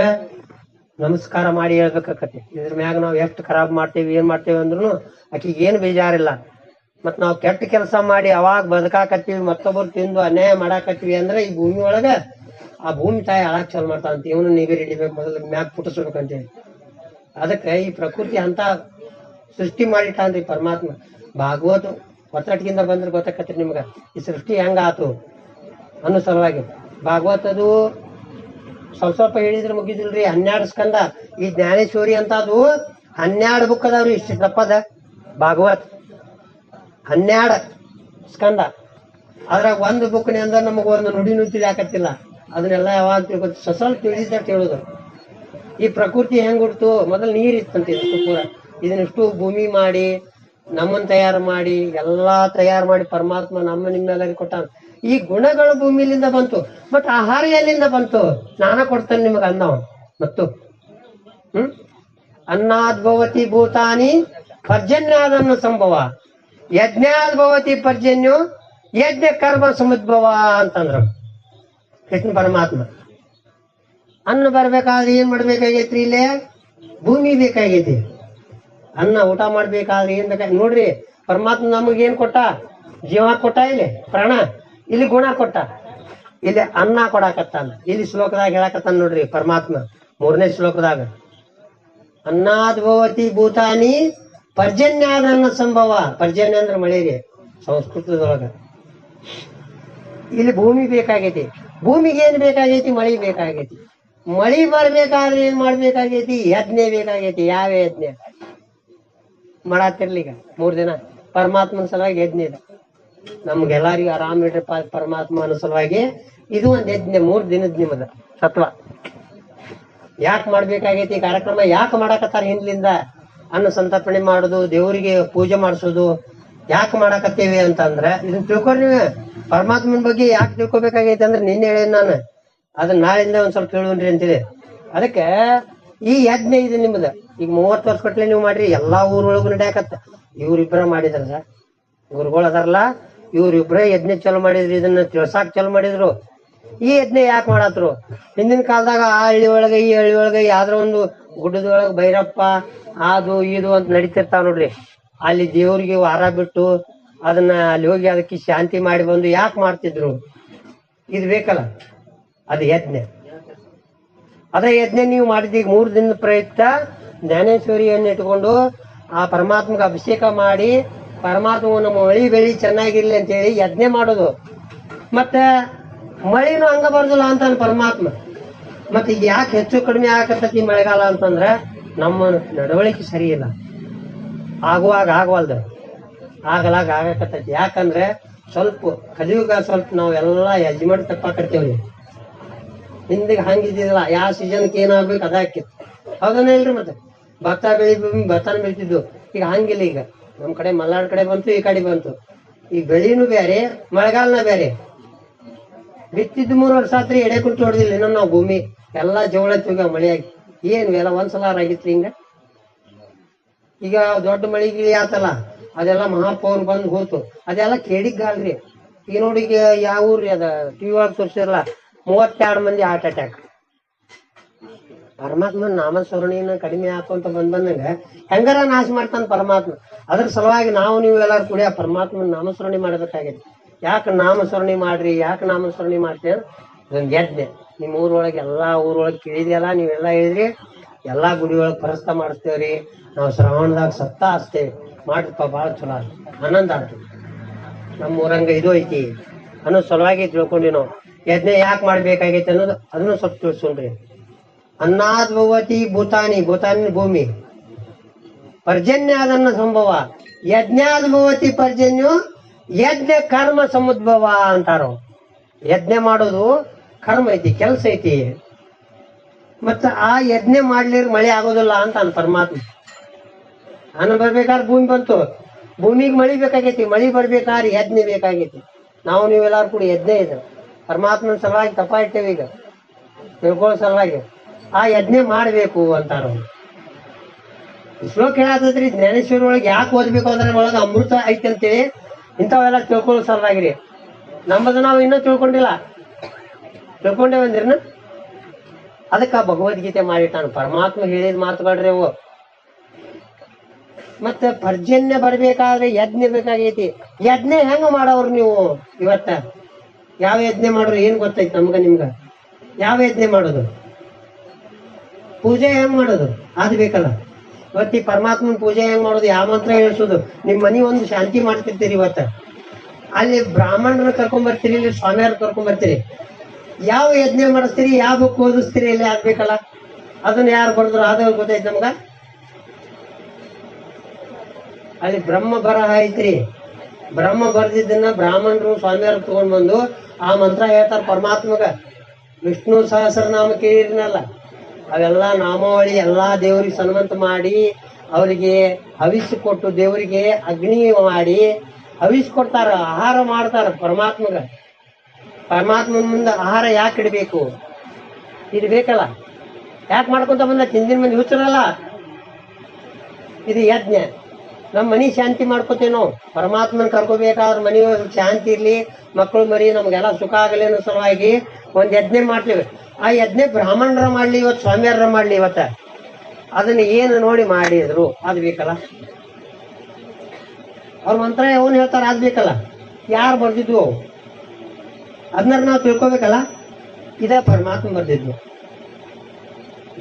ನಮಸ್ಕಾರ ಮಾಡಿ ಹೇಳ್ಬೇಕಾಕತಿ ಇದ್ರ ಮ್ಯಾಗ ನಾವ್ ಎಷ್ಟು ಖರಾಬ್ ಮಾಡ್ತೇವಿ, ಏನ್ ಮಾಡ್ತೇವಿ ಅಂದ್ರೂ ಆಕಿಗೆ ಏನು ಬೇಜಾರಿಲ್ಲ. ಮತ್ ನಾವು ಕೆಟ್ಟ ಕೆಲಸ ಮಾಡಿ ಅವಾಗ ಬದುಕಾಕತ್ತೀವಿ ಮತ್ತೊಬ್ಬರು ತಿಂದು ಅನ್ಯಾಯ ಮಾಡಾಕತ್ತೀವಿ ಅಂದ್ರೆ ಈ ಭೂಮಿ ಒಳಗ ಆ ಭೂಮಿ ತಾಯಿ ಹಾಳಾಕ್ ಚಾಲು ಮಾಡ್ತಾಂತ ಇವನು ನೀವೇ ಹಿಡಿಬೇಕು ಮೊದಲು ಮ್ಯಾಗ ಹೇಳಿ. ಅದಕ್ಕೆ ಈ ಪ್ರಕೃತಿ ಅಂತ ಸೃಷ್ಟಿ ಮಾಡಿಟ್ಟಾನ್ರಿ ಪರಮಾತ್ಮ, ಭಾಗವತ ಒತ್ತಟಗಿಂದ ಬಂದ್ರೆ ಗೊತ್ತಾಕತ್ರಿ ನಿಮ್ಗ, ಈ ಸೃಷ್ಟಿ ಹೆಂಗ ಆತು ಅನ್ನೋ ಸಲುವಾಗಿ. ಭಾಗವತದು ಸ್ವಲ್ಪ ಸ್ವಲ್ಪ ಹೇಳಿದ್ರೆ ಮುಗಿದಿಲ್ರಿ, ಹನ್ನೆರಡು ಸ್ಕಂದ, ಈ ಜ್ಞಾನೇಶ್ವರಿ ಅಂತ ಅದು ಹನ್ನೆರಡು ಬುಕ್ ಅದಾವ್ರಿ, ಇಷ್ಟು ತಪ್ಪದ ಭಾಗವತ್ ಹನ್ನೆರಡು ಸ್ಕಂದ. ಅದ್ರಾಗ ಒಂದು ಬುಕ್ ಅಂದ್ರೆ ನಮಗ ಒಂದು ನುಡಿ ನುಡಿ ಹಾಕತ್ತಿಲ್ಲ ಅದನ್ನೆಲ್ಲ ಯಾವಾಗ ತಿಳ್ಕೊತ ಸಸಲ್ ತಿಳಿದ ಕೇಳೋದು. ಈ ಪ್ರಕೃತಿ ಹೆಂಗ್ ಹುಡ್ತು? ಮೊದಲು ನೀರ್ ಇತ್ತಂತೆ ಇಷ್ಟು ಪೂರ ಇದನ್ನಿಷ್ಟು ಭೂಮಿ ಮಾಡಿ ನಮ್ಮನ್ನ ತಯಾರು ಮಾಡಿ, ಎಲ್ಲಾ ತಯಾರು ಮಾಡಿ ಪರಮಾತ್ಮ ನಮ್ಮ ನಿಮ್ಮೆಲ್ಲರಿಗೆ ಕೊಟ್ಟಾನ. ಈ ಗುಣಗಳು ಭೂಮಿಲಿಂದ ಬಂತು. ಬಟ್ ಆಹಾರ ಎಲ್ಲಿಂದ ಬಂತು? ನಾನ ಕೊಡ್ತೇನೆ ನಿಮಗೆ ಅನ್ನ ಮತ್ತು, ಹ್ಮ್? ಅನ್ನಾದ್ಭವತಿ ಭೂತಾನಿ ಪರ್ಜನ್ಯಾದನ್ನು ಸಂಭವ. ಯಜ್ಞಾದ್ಭವತಿ ಪರ್ಜನ್ಯು ಯಜ್ಞ ಕರ್ಮ ಸಮುದ್ಭವ ಅಂತಂದ್ರು. ಕೃಷ್ಣ ಪರಮಾತ್ಮ. ಅನ್ನ ಬರ್ಬೇಕಾದ್ರೆ ಏನ್ ಮಾಡ್ಬೇಕಾಗೈತ್ರಿ ಇಲ್ಲೇ? ಭೂಮಿ ಬೇಕಾಗೈತಿ. ಅನ್ನ ಊಟ ಮಾಡ್ಬೇಕಾದ್ರೆ ಏನ್ ಬೇಕಾಗಿ ನೋಡ್ರಿ, ಪರಮಾತ್ಮ ನಮಗ್ ಏನ್ ಕೊಟ್ಟ? ಜೀವ ಕೊಟ್ಟ ಇಲ್ಲಿ? ಪ್ರಾಣ? ಇಲ್ಲಿ ಗುಣ ಕೊಟ್ಟ. ಇಲ್ಲಿ ಅನ್ನ ಕೊಡಾಕತ್ತಾನ. ಇಲ್ಲಿ ಶ್ಲೋಕದಾಗ ಹೇಳಾಕತ್ತಾನ ನೋಡ್ರಿ ಪರಮಾತ್ಮ, ಮೂರನೇ ಶ್ಲೋಕದಾಗ. ಅನ್ನಾದ್ಭವತಿ ಭೂತಾನಿ ಪರ್ಜನ್ಯಾದನ್ನ ಸಂಭವ. ಪರ್ಜನ್ಯ ಅಂದ್ರೆ ಮಳೆಗೆ ಸಂಸ್ಕೃತದೊಳಗ. ಇಲ್ಲಿ ಭೂಮಿ ಬೇಕಾಗೈತಿ. ಭೂಮಿಗೆ ಏನ್ ಬೇಕಾಗೈತಿ? ಮಳಿ ಬೇಕಾಗೈತಿ. ಮಳಿ ಬರ್ಬೇಕಾದ್ರೆ ಏನ್ ಮಾಡ್ಬೇಕಾಗೈತಿ? ಯಜ್ಞೆ ಬೇಕಾಗೈತಿ. ಯಾವ ಯಜ್ಞ? ಮಾಡಾತಿರ್ಲಿಗ ಮೂರ್ ದಿನ. ಪರಮಾತ್ಮನ ಸಲುವಾಗಿ ಯಜ್ಞ ಇದೆ. ನಮ್ಗೆಲ್ಲಾರಿಗೂ ಆರಾಮ್ ಇಡ್ರಿ ಪರಮಾತ್ಮನ ಸಲುವಾಗಿ. ಇದು ಒಂದ್ ಯಜ್ಞ. ಮೂರ್ ದಿನದ ನಿಮ್ಮದ ಸತ್ವ. ಯಾಕೆ ಮಾಡ್ಬೇಕಾಗೈತಿ ಕಾರ್ಯಕ್ರಮ? ಯಾಕೆ ಮಾಡಾಕತ್ತಾರ ಹಿಂದ್ಲಿಂದ? ಅನ್ನ ಸಂತರ್ಪಣೆ ಮಾಡೋದು, ದೇವರಿಗೆ ಪೂಜೆ ಮಾಡಿಸೋದು. ಯಾಕೆ ಮಾಡಾಕತ್ತೀವಿ ಅಂತಂದ್ರೆ ಇದನ್ನ ತಿಳ್ಕೊಂಡ್ರಿ ಪರಮಾತ್ಮನ ಬಗ್ಗೆ ಯಾಕೆ ತಿಳ್ಕೊಬೇಕಾಗೈತೆ ಅಂದ್ರೆ ನಿನ್ನೆ ಹೇಳೇನ್ ನಾನು. ಅದನ್ನ ನಾಳಿಂದ ಒಂದ್ ಸ್ವಲ್ಪ ಕೇಳುವನ್ರಿ ಅಂತೇಳಿ ಅದಕ್ಕೆ ಈ ಯಜ್ಞ ಇದು ನಿಮ್ದ. ಈಗ ಮೂವತ್ತು ವರ್ಷ ಕೊಟ್ಲೆ ನೀವು ಮಾಡ್ರಿ, ಎಲ್ಲಾ ಊರೊಳಗು ನಡೆಯಕತ್ತ. ಇವ್ರಿಬ್ರ ಮಾಡಿದ್ರ ಸರ್ ಗುರುಗಳು ಅದಾರಲ್ಲ, ಇವ್ರಿಬ್ರ ಯಜ್ಞ ಚಲೋ ಮಾಡಿದ್ರು, ಇದನ್ನ ತಿಳ್ಸಾಕ್ ಚಲೋ ಮಾಡಿದ್ರು. ಈ ಯಜ್ಞ ಯಾಕೆ ಮಾಡತ್ರು? ಹಿಂದಿನ ಕಾಲದಾಗ ಆ ಹಳ್ಳಿ ಒಳಗೆ, ಈ ಹಳ್ಳಿ ಒಳಗೆ ಯಾವ್ದ್ರ ಒಂದು ಗುಡ್ಡದೊಳಗೆ ಭೈರಪ್ಪ, ಅದು, ಇದು ಅಂತ ನಡೀತಿರ್ತಾವ ನೋಡ್ರಿ. ಅಲ್ಲಿ ದೇವ್ರಿಗೆ ವಾರ ಬಿಟ್ಟು ಅದನ್ನ ಅಲ್ಲಿ ಹೋಗಿ ಅದಕ್ಕೆ ಶಾಂತಿ ಮಾಡಿ ಬಂದು ಯಾಕೆ ಮಾಡ್ತಿದ್ರು? ಇದು ಬೇಕಲ್ಲ. ಅದು ಯಜ್ಞ ಅದೇ ಯಜ್ಞ ನೀವು ಮಾಡಿದ ಈಗ ಮೂರು ದಿನದ ಪ್ರಯುಕ್ತ ಜ್ಞಾನೇಶ್ವರಿಯನ್ನು ಇಟ್ಕೊಂಡು ಆ ಪರಮಾತ್ಮಗೆ ಅಭಿಷೇಕ ಮಾಡಿ ಪರಮಾತ್ಮನ ಮಳಿ ಬೆಳಿ ಚೆನ್ನಾಗಿರ್ಲಿ ಅಂತ ಹೇಳಿ ಯಜ್ಞ ಮಾಡೋದು. ಮತ್ತೆ ಮಳಿನೂ ಹಂಗ ಬರ್ದಿಲ್ಲ ಅಂತ ಪರಮಾತ್ಮ. ಮತ್ತೆ ಯಾಕೆ ಹೆಚ್ಚು ಕಡಿಮೆ ಆಗಕತ್ತೈತಿ ಮಳೆಗಾಲ ಅಂತಂದ್ರೆ ನಮ್ಮ ನಡವಳಿಕೆ ಸರಿ ಇಲ್ಲ. ಆಗುವಾಗ ಆಗವಲ್ದು. ಆಗಲಾಗ ಆಗಕತ್ತೈತಿ. ಯಾಕಂದ್ರೆ ಸ್ವಲ್ಪ ಕಲಿಯುಗ ಸ್ವಲ್ಪ ನಾವು ಎಲ್ಲಾ ಯಜಮಾನ್ ತಪ್ಪಾಕರ್ತೇವ್ರಿ ಹಿಂದಿಗೆ ಹಂಗಿದ್ದಿಲ್ಲ ಯಾವ ಸೀಸನ್ಗೆ ಏನಾಗ್ಬೇಕು ಅದ ಹೌದನೇ ಇಲ್ರಿ ಮತ್ತೆ? ಭತ್ತ ಬೆಳಿ ಭತ್ತನ ಬೆಳಿತಿದ್ವು ಈಗ ಹಂಗಿಲ್ಲ ಈಗ. ನಮ್ ಕಡೆ ಮಲ್ನಾಡ್ ಕಡೆ ಬಂತು, ಈ ಕಡೆ ಬಂತು. ಈಗ ಬೆಳಿನೂ ಬೇರೆ ಮಳೆಗಾಲನ ಬೇರೆ ಬಿತ್ತಿದ್ದು ಮೂರು ವರ್ಷ ಆತ್ರಿ, ಎಡೆ ಕುಂಟು ಹೊಡೆದಿಲ್ಲ ಇನ್ನೊಂದು ನಾವು ಭೂಮಿ. ಎಲ್ಲಾ ಜೋಳ ತುಗ ಮಳೆಯಾಗಿ. ಏನು ಎಲ್ಲ ಒಂದ್ಸಲ ಆಗಿತ್ತು ಹಿಂಗ? ಈಗ ದೊಡ್ಡ ಮಳೆಗಿಳಿ ಆತಲ್ಲ. ಅದೆಲ್ಲ ಮಹಾಪೌರ್ ಬಂದ್ ಹೋತು. ಅದೆಲ್ಲ ಕೇಳಿಗಾಲ್ರಿ ಈ ನೋಡಿ ಯಾವ ಊರ್ರಿ ಅದ? ಟಿವಿ ಒಳಗ್ ತೋರಿಸಿರಲ್ಲ, ಮೂವತ್ತೆರಡು ಮಂದಿ ಹಾರ್ಟ್ ಅಟ್ಯಾಕ್ ಪರಮಾತ್ಮನ ನಾಮಸ್ಮರಣೆಯನ್ನ ಕಡಿಮೆ ಹಾಕುವಂತ ಬಂದ್ ಬಂದಂಗ ಹೆಂಗಾರ ನಾಶ ಮಾಡ್ತಾನ ಪರಮಾತ್ಮ? ಅದ್ರ ಸಲುವಾಗಿ ನಾವು ನೀವು ಎಲ್ಲಾರು ಕೂಡ ಆ ಪರಮಾತ್ಮನ ನಾಮಸ್ಮರಣೆ ಮಾಡಬೇಕಾಗೈತಿ. ಯಾಕೆ ನಾಮಸ್ಮರಣೆ ಮಾಡ್ರಿ, ಯಾಕೆ ನಾಮಸ್ಮರಣೆ ಮಾಡ್ತೀವಿ ಇದೊಂದು ಗೆದ್ದೆ. ನಿಮ್ಮ ಊರೊಳಗೆ ಎಲ್ಲಾ ಊರೊಳಗೆ ಕೇಳಿದ್ಯಲ್ಲ, ನೀವೆಲ್ಲ ಹೇಳಿದ್ರಿ, ಎಲ್ಲಾ ಗುಡಿ ಒಳಗೆ ಪರಸ್ತ ಮಾಡಿಸ್ತೇವ್ರಿ. ನಾವು ಶ್ರಾವಣದಾಗ ಸತ್ತ ಹಚ್ತೇವೆ. ಮಾಡ್ರಪ್ಪ ಭಾಳ ಚಲೋ ಆತು. ಆನಂದ ಆಯ್ತು ನಮ್ಮ ಊರಂಗ ಇದು ಐತಿ. ಅನ್ನೋ ಸಲುವಾಗಿ ತಿಳ್ಕೊಂಡಿ ನಾವು. ಯಜ್ಞ ಯಾಕೆ ಮಾಡ್ಬೇಕಾಗೈತೆ ಅನ್ನೋದು ಅದನ್ನು ಸ್ವಲ್ಪ ತಿಳ್ಸೋಣ್ರಿ ಅನ್ನಾದ್ ಭವತಿ ಭೂತಾನಿ ಭೂತಾನಿ ಭೂಮಿ. ಪರ್ಜನ್ಯ ಅದನ್ನ ಸಂಭವ. ಯಜ್ಞಾದ್ ಭವತಿ ಪರ್ಜನ್ಯು ಯಜ್ಞ ಕರ್ಮ ಸಮುದ್ಭವ ಅಂತಾರೋ. ಯಜ್ಞ ಮಾಡೋದು ಕರ್ಮ ಐತಿ, ಕೆಲಸ ಐತಿ. ಮತ್ತ ಆ ಯಜ್ಞ ಮಾಡ್ಲಿರ್ ಮಳೆ ಆಗೋದಿಲ್ಲ ಅಂತ ಅನ್ ಪರಮಾತ್ಮ. ಅನ್ನ ಬರ್ಬೇಕಾದ್ರೆ ಭೂಮಿ ಬಂತು. ಭೂಮಿಗೆ ಮಳಿ ಬೇಕಾಗೈತಿ. ಮಳಿ ಬರ್ಬೇಕಾದ್ರೆ ಯಜ್ಞ ಬೇಕಾಗೈತಿ. ನಾವು ನೀವೆಲ್ಲಾರು ಕೂಡ ಯಜ್ಞೆ ಇದ್ರು ಪರಮಾತ್ಮನ ಸಲುವಾಗಿ ತಪ್ಪ ಇಟ್ಟೇವೆ ಈಗ. ತಿಳ್ಕೊಳ್ಳೋ ಸಲುವಾಗಿ. ಆ ಯಜ್ಞ ಮಾಡಬೇಕು ಅಂತಾರ ಶ್ಲೋಕ ಹೇಳತ್ತದ್ರಿ ಜ್ಞಾನೇಶ್ವರ ಒಳಗೆ ಯಾಕೆ ಓದ್ಬೇಕು ಅಂದ್ರೆ ಒಳಗೆ ಅಮೃತ ಐತೆ ಅಂತೇಳಿ ಇಂಥವೆಲ್ಲ ತಿಳ್ಕೊಳ್ಳೋ ಸಲುವಾಗಿ ರೀ. ನಮ್ಮದು ನಾವು ಇನ್ನೂ ತಿಳ್ಕೊಂಡಿಲ್ಲ. ತಿಳ್ಕೊಂಡೇವಂದ್ರಿನ? ಅದಕ್ಕ ಭಗವದ್ಗೀತೆ ಮಾಡಿಟ್ಟಾನು. ಪರಮಾತ್ಮ ಹೇಳಿದ ಮಾತುಗಳ್ರಿ ಅವು. ಮತ್ತೆ ಪರ್ಜನ್ಯ ಬರ್ಬೇಕಾದ್ರೆ ಯಜ್ಞ ಬೇಕಾಗೈತಿ. ಯಜ್ಞ ಹೆಂಗ ಮಾಡೋರು ನೀವು ಇವತ್ತ? ಯಾವ ಯಜ್ಞ ಮಾಡೋರು ಏನ್ ಗೊತ್ತೈತಿ ನಮ್ಗ ನಿಮ್ಗ? ಯಾವ ಯಜ್ಞೆ ಮಾಡೋದು? ಪೂಜೆ ಹೆಂಗ್ ಮಾಡೋದು? ಅದ್ ಬೇಕಲ್ಲ. ಇವತ್ತಿ ಪರಮಾತ್ಮನ ಪೂಜೆ ಹೆಂಗ್ ಮಾಡೋದು? ಯಾವ ಮಂತ್ರ ಹೇಳ್ಸೋದು? ನಿಮ್ ಮನಿ ಒಂದು ಶಾಂತಿ ಮಾಡ್ತಿರ್ತೀರಿ ಇವತ್ತ. ಅಲ್ಲಿ ಬ್ರಾಹ್ಮಣರ ಕರ್ಕೊಂಡ್ ಬರ್ತೀರಿ, ಇಲ್ಲಿ ಸ್ವಾಮಿಯವ್ರ ಕರ್ಕೊಂಡ್ ಬರ್ತೀರಿ. ಯಾವ ಯಜ್ಞೆ ಮಾಡಿಸ್ತೀರಿ? ಯಾವ ಬುಕ್ ಓದಿಸ್ತೀರಿ? ಇಲ್ಲಿ ಆಗ್ಬೇಕಲ್ಲ ಅದನ್ನ ಯಾರು ಬರೆದ್ರು? ಅದು ಗೊತ್ತೈತೆ ನಮ್ಗ? ಅಲ್ಲಿ ಬ್ರಹ್ಮ ಬರಹ ಐತ್ರಿ. ಬ್ರಹ್ಮ ಬರ್ದಿದ್ದನ್ನ ಬ್ರಾಹ್ಮಣರು ಸ್ವಾಮಿಯವ್ರು ತಗೊಂಡ್ ಬಂದು ಆ ಮಂತ್ರ ಹೇಳ್ತಾರ ಪರಮಾತ್ಮಗ. ವಿಷ್ಣು ಸಹಸ್ರನಾಮ ಕೇಳಿರ್ನಲ್ಲ ಅವೆಲ್ಲ ನಾಮಾವಳಿ ಎಲ್ಲಾ ದೇವರಿಗೆ ಸನ್ಮಂತ ಮಾಡಿ, ಅವರಿಗೆ ಹವಿಸ್ ಕೊಟ್ಟು ದೇವರಿಗೆ ಅಗ್ನಿ ಮಾಡಿ ಹವಿಸ್ ಕೊಡ್ತಾರ, ಆಹಾರ ಮಾಡ್ತಾರ ಪರಮಾತ್ಮಗ. ಪರಮಾತ್ಮನ ಮುಂದೆ ಆಹಾರ ಯಾಕೆ ಇಡಬೇಕು? ಇದು ಬೇಕಲ್ಲ. ಯಾಕೆ ಮಾಡ್ಕೊಂತ ಬಂದ? ತಿಂದಿನ ಮಂದಿ ಹುಚ್ಚರಲ್ಲ. ಇದು ಯಜ್ಞ. ನಮ್ಮ ಮನಿ ಶಾಂತಿ ಮಾಡ್ಕೋತೇನೋ ನಾವು. ಪರಮಾತ್ಮನ ಕರ್ಕೋಬೇಕಾದ್ರೆ ಮನಿ ಶಾಂತಿ ಇರ್ಲಿ ಮಕ್ಕಳು ಮರಿ ನಮ್ಗೆಲ್ಲ ಸುಖ ಆಗಲಿ ಅನ್ನೋ ಸಲುವಾಗಿ ಒಂದು ಯಜ್ಞೆ ಮಾಡ್ತೀವಿ. ಆ ಯಜ್ಞೆ ಬ್ರಾಹ್ಮಣರ ಮಾಡ್ಲಿ ಇವತ್ತು ಸ್ವಾಮಿಯರ ಮಾಡ್ಲಿ ಇವತ್ತ. ಅದನ್ನ ಏನು ನೋಡಿ ಮಾಡಿದ್ರು, ಅದು ಬೇಕಲ್ಲ? ಅವ್ರ ಮಂತ್ರ ಯಾವನ್ ಹೇಳ್ತಾರ, ಅದು ಬೇಕಲ್ಲ? ಯಾರು ಬರ್ದಿದ್ವು ಅದನ್ನ ನಾವು ತಿಳ್ಕೊಬೇಕಲ್ಲ? ಇದೇ ಪರಮಾತ್ಮ ಬರ್ದಿದ್ವು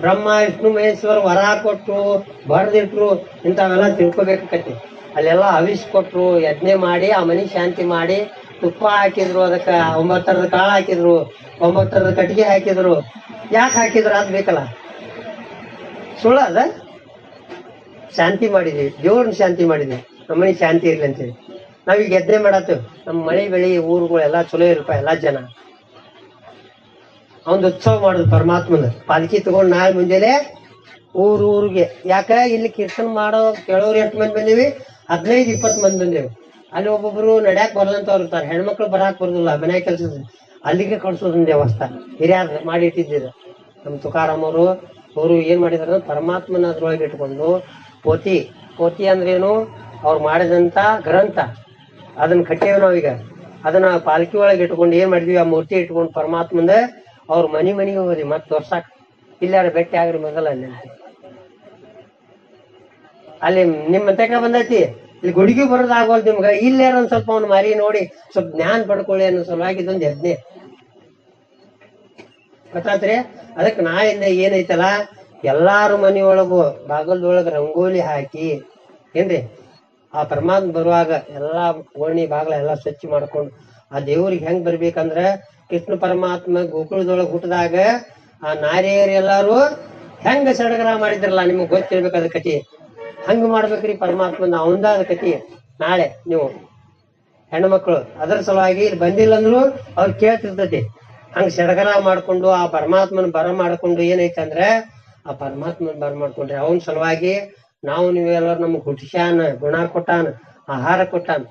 ಬ್ರಹ್ಮ, ವಿಷ್ಣು, ಮಹೇಶ್ವರ ವರ ಕೊಟ್ಟರು ಬರೆದಿಟ್ರು, ಇಂಥವೆಲ್ಲ ತಿಳ್ಕೊಬೇಕಾಕತಿ ಅಲ್ಲೆಲ್ಲ ಹವಿಸ್ ಕೊಟ್ಟರು ಯಜ್ಞೆ ಮಾಡಿ, ಆ ಮನಿ ಶಾಂತಿ ಮಾಡಿ, ತುಪ್ಪ ಹಾಕಿದ್ರು ಅದಕ್ಕೆ, ಒಂಬತ್ತರದ ಕಾಳು ಹಾಕಿದ್ರು, ಒಂಬತ್ತರದ ಕಟ್ಟಿಗೆ ಹಾಕಿದ್ರು. ಯಾಕೆ ಹಾಕಿದ್ರು ಅದು ಬೇಕಲ್ಲ? ಸುಳ್ಳ ಅದ? ಶಾಂತಿ ಮಾಡಿದ್ವಿ, ದೇವ್ರನ್ನ ಶಾಂತಿ ಮಾಡಿದ್ವಿ. ನಮ್ಮ ಮನೆ ಶಾಂತಿ ಇರ್ಲಿ ಅಂತೇಳಿ. ನಾವೀಗ ಯಜ್ಞೆ ಮಾಡತ್ತೇವೆ. ನಮ್ಮ ಮಳೆ ಬೆಳಿ, ಊರುಗಳೆಲ್ಲ ಚಲೋ ಇರಪ್ಪ ಎಲ್ಲ ಜನ. ಅವನ್ ಉತ್ಸವ ಮಾಡುದು ಪರಮಾತ್ಮನ. ಪಾಲಕಿ ತಗೊಂಡ್ ನಾಳೆ ಮುಂಜಾನೆ ಊರ್ ಊರಿಗೆ. ಯಾಕ? ಇಲ್ಲಿ ಕೀರ್ತನ ಮಾಡೋ ಕೇಳೋರು ಎಷ್ಟು ಮಂದಿ ಬಂದೀವಿ, ಹದಿನೈದು, ಇಪ್ಪತ್ತು ಮಂದಿ ಬಂದೇವಿ. ಅಲ್ಲಿ ಒಬ್ಬೊಬ್ರು ನಡ್ಯಾಕ್ ಬರ್ದಂತವ್ರು ಇರ್ತಾರೆ. ಹೆಣ್ಮಕ್ಳು ಬರಾಕ್ ಬರೋದಿಲ್ಲ, ಮನೆ ಕೆಲಸ ಅಲ್ಲಿಗೆ ಕಳ್ಸೋದನ್ನ ದೇವಸ್ಥಾನ. ಹಿರಿಯರ್ ಮಾಡಿ ಇಟ್ಟಿದ್ದೀರ. ನಮ್ಮ ತುಕಾರಾಮ್ ಅವರು ಅವರು ಏನ್ ಮಾಡಿದಾರ ಪರಮಾತ್ಮನ ಅದ್ರೊಳಗೆ ಇಟ್ಕೊಂಡು ಪೋತಿ ಪೋತಿ ಅಂದ್ರೇನು ಅವ್ರು ಮಾಡಿದಂತ ಗ್ರಂಥ. ಅದನ್ನ ಕಟ್ಟೇವು ನಾವೀಗ. ಅದನ್ನ ಪಾಲ್ಕಿ ಒಳಗೆ ಇಟ್ಕೊಂಡು ಏನ್ ಮಾಡಿದ್ವಿ? ಆ ಮೂರ್ತಿ ಇಟ್ಕೊಂಡು ಪರಮಾತ್ಮಂದ ಅವ್ರ ಮನಿ ಮನಿಗೆ ಹೋದ್ವಿ ಮತ್ತೆ ತೋರ್ಸಾಕ ಇಲ್ಲಾರ ಭೇಟಿ ಆಗ್ರಿ ಮೊದಲ ಅಲ್ಲಿ. ಅಲ್ಲಿ ನಿಮ್ ತಕ ಬಂದೈತಿ? ಇಲ್ಲಿ ಗುಡಿಗೂ ಬರೋದ್ ಆಗೋಲ್ ನಿಮ್ಗ? ಇಲ್ಲೇರ ಒಂದ್ ಸ್ವಲ್ಪ ಅವ್ನ ಮಾರಿ ನೋಡಿ, ಸ್ವಲ್ಪ ಜ್ಞಾನ ಪಡ್ಕೊಳ್ಳಿ ಅನ್ನೋ ಸಲುವಾಗಿ ಇದೊಂದು ಯಜ್ಞೆ. ಗೊತ್ತಾತ್ರಿ? ಅದಕ್ಕೆ ನಾ ಇಂದ ಏನೈತಲ್ಲ, ಎಲ್ಲಾರು ಮನಿಯೊಳಗು ಬಾಗಲ್ದೊಳಗ ರಂಗೋಲಿ ಹಾಕಿ, ಏನ್ರಿ? ಆ ಪರಮಾತ್ಮ ಬರುವಾಗ ಎಲ್ಲಾ ಓಣಿ ಬಾಗ್ಲ ಎಲ್ಲಾ ಸ್ವಚ್ಛ ಮಾಡ್ಕೊಂಡು ಆ ದೇವ್ರಿಗೆ ಹೆಂಗ್ ಬರ್ಬೇಕಂದ್ರ ಕೃಷ್ಣ ಪರಮಾತ್ಮ ಗೋಕುಳದೊಳಗ ಹುಟ್ಟದಾಗ ಆ ನಾರಿಯರು ಎಲ್ಲಾರು ಹೆಂಗ ಸಡಗರ ಮಾಡಿದ್ರಲ್ಲ, ನಿಮ್ಗೆ ಗೊತ್ತಿರ್ಬೇಕು ಅದ ಕತಿ ಹಂಗ ಮಾಡ್ಬೇಕ್ರಿ ಪರಮಾತ್ಮನ ಅವಂದ ಅದ ಕತಿ ನಾಳೆ ನೀವು ಹೆಣ್ಮಕ್ಳು, ಅದರ ಸಲುವಾಗಿ ಇಲ್ಲಿ ಬಂದಿಲ್ಲ ಅಂದ್ರು ಅವ್ರು ಕೇಳ್ತಿರ್ತೈತಿ. ಹಂಗ ಸಡಗರ ಮಾಡ್ಕೊಂಡು ಆ ಪರಮಾತ್ಮನ ಬರ ಮಾಡ್ಕೊಂಡು ಏನೈತಂದ್ರ ಆ ಪರಮಾತ್ಮನ ಬರ ಮಾಡ್ಕೊಂಡ್ರಿ ಅವನ ಸಲುವಾಗಿ ನಾವು ನೀವೆಲ್ಲರೂ ನಮ್ಗೆ ಹುಟ್ಟಿಸ್ಯಾನ ಗುಣ ಕೊಟ್ಟಾನ, ಆಹಾರ ಕೊಟ್ಟಾನ.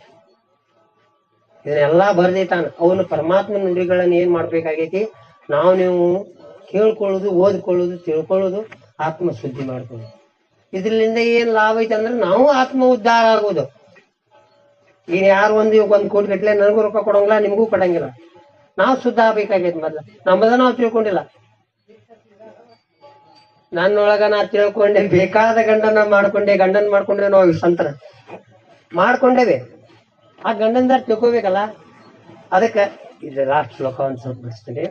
ಇದನ್ನೆಲ್ಲಾ ಬರ್ದೈತಾನ ಅವನು ಪರಮಾತ್ಮನ ನುಡಿಗಳನ್ನ ಏನ್ ಮಾಡ್ಬೇಕಾಗೈತಿ? ನಾವು ನೀವು ಕೇಳ್ಕೊಳ್ಳೋದು, ಓದ್ಕೊಳ್ಳೋದು, ತಿಳ್ಕೊಳ್ಳೋದು ಆತ್ಮ ಶುದ್ಧಿ ಮಾಡ್ಕೊಳ್ಳೋದು. ಇದ್ರಿಂದ ಏನ್ ಲಾಭ ಐತೆ ಅಂದ್ರೆ ನಾವು ಆತ್ಮ ಉದ್ಧಾರ ಆಗೋದು. ಈಗ ಯಾರು ಒಂದು ಒಂದ್ ಕೋಟಿ ಗಟ್ಲೆ ನನಗೂ ರೊಕ್ಕ ಕೊಡಂಗಿಲ್ಲ, ನಿಮಗೂ ಕೊಡಂಗಿಲ್ಲ. ನಾವು ಶುದ್ಧ ಆಗ್ಬೇಕಾಗೈತಿ ಮೊದ್ಲ. ನಮ್ಮದ ನಾವು ತಿಳ್ಕೊಂಡಿಲ್ಲ. ನನ್ನೊಳಗ ನಾ ತಿಳ್ಕೊಂಡೆ, ಬೇಕಾದ ಗಂಡನ ಮಾಡ್ಕೊಂಡೆ, ಗಂಡನ್ ಮಾಡ್ಕೊಂಡೆ ನಾವು ಸಂತರ. ಮಾಡ್ಕೊಂಡೇವೆ. ಆ ಗಂಡನ್ದಾರ ತಿಳ್ಕೋಬೇಕಲ್ಲ? ಅದಕ್ಕೆ ಇದು ಲಾಸ್ಟ್ ಶ್ಲೋಕ ಒಂದ್ ಸ್ವಲ್ಪ ಬಿಡಿಸ್ತೀನಿ.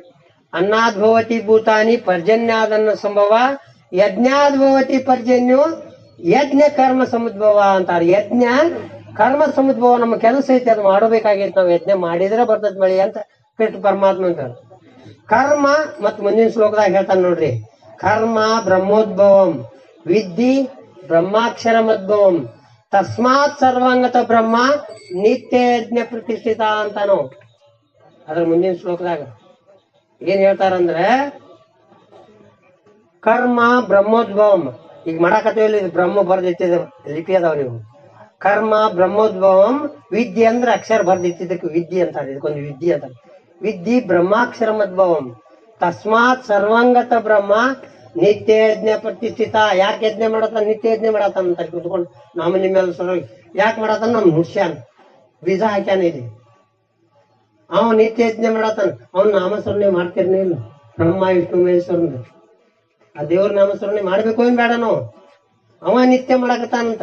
ಅನ್ನಾದ್ಭವತಿ ಭೂತಾನಿ ಪರ್ಜನ್ಯಾದನ್ನ ಸಂಭವ, ಯಜ್ಞಾದ್ಭವತಿ ಪರ್ಜನ್ಯು ಯಜ್ಞ ಕರ್ಮ ಸಮುದ್ಭವ ಅಂತಾರೆ. ಯಜ್ಞ, ಕರ್ಮ ಸಮುದ್ಭವ ನಮ್ಮ ಕೆಲಸ ಐತಿ, ಅದು ಮಾಡಬೇಕಾಗಿತ್ತು ನಾವು ಯಜ್ಞ ಮಾಡಿದ್ರೆ ಬರ್ತದ ಮಳಿ ಅಂತ ಕೃಷ್ಣ ಪರಮಾತ್ಮ ಅಂತ ಕರ್ಮ ಮತ್ ಮುಂದಿನ ಶ್ಲೋಕದಾಗ ಹೇಳ್ತಾನೆ ನೋಡ್ರಿ. ಕರ್ಮ ಬ್ರಹ್ಮೋದ್ಭವಂ, ವಿದ್ಧಿ ಬ್ರಹ್ಮಾಕ್ಷರ ಮದ್ಭವಂ ತಸ್ಮಾತ್ ಸರ್ವಾಂಗತ ಬ್ರಹ್ಮ ನಿತ್ಯ ಯಜ್ಞ ಪ್ರತಿಷ್ಠಿತ ಅಂತಾನು. ಅದ್ರ ಮುಂದಿನ ಶ್ಲೋಕದಾಗ ಏನ್ ಹೇಳ್ತಾರಂದ್ರೆ, ಕರ್ಮ ಬ್ರಹ್ಮೋದ್ಭವಂ. ಈಗ ಮಾಡಾಕತ್ತೀವಲ್ಲ ಇದು ಬ್ರಹ್ಮ ಬರ್ದಿತ್ತಿದ ಲಿಪಿ ಅದಾವ ನೀವು. ಕರ್ಮ ಬ್ರಹ್ಮೋದ್ಭವಂ, ವಿದ್ಯೆ ಅಂದ್ರೆ ಅಕ್ಷರ ಬರ್ದಿಟ್ಟಿದ್ದಕ್ಕೆ ವಿದ್ಯೆ ಅಂತಾರೆ ಇದಕ್ಕೊಂದು ವಿದ್ಯೆ ಅಂತ. ವಿದ್ಯೆ ಬ್ರಹ್ಮಾಕ್ಷರ ಮದ್ಭವಂ ತಸ್ಮಾತ್ ಸರ್ವಾಂಗತ ಬ್ರಹ್ಮ ನಿತ್ಯ ಯಜ್ಞ ಪ್ರತಿಷ್ಠಿತ, ಯಾಕೆ ಯಜ್ಞ ಮಾಡತ್ತ ನಿತ್ಯ ಯಜ್ಞ ಮಾಡತ್ತಾನ ಅಂತ ಕುತ್ಕೊಂಡು ನಮ್ಮ ನಿಮ್ಮೆಲ್ಲ ಸರ್, ಯಾಕೆ ಮಾಡತ್ತಾನ? ನಾನು ನುಷ್ಯಾನ ವಿಜಾ ಹಾಕ್ಯಾನ ಇಲ್ಲಿ. ಅವ ನಿತ್ಯ ಯಜ್ಞ ಮಾಡತ್ತಾನ. ಅವ್ನ ನಾಮಸ್ಮರಣೆ ಮಾಡ್ತಿರ್ನೇ ಇಲ್ಲ. ಬ್ರಹ್ಮ, ವಿಷ್ಣು ಮಹೇಶ್ವರಂದು ಆ ದೇವ್ರ ನಾಮಸ್ಮರಣೆ ಮಾಡ್ಬೇಕು ಏನ್ ಬೇಡ ಅವ ನಿತ್ಯ ಮಾಡಕತ್ತಾನಂತ.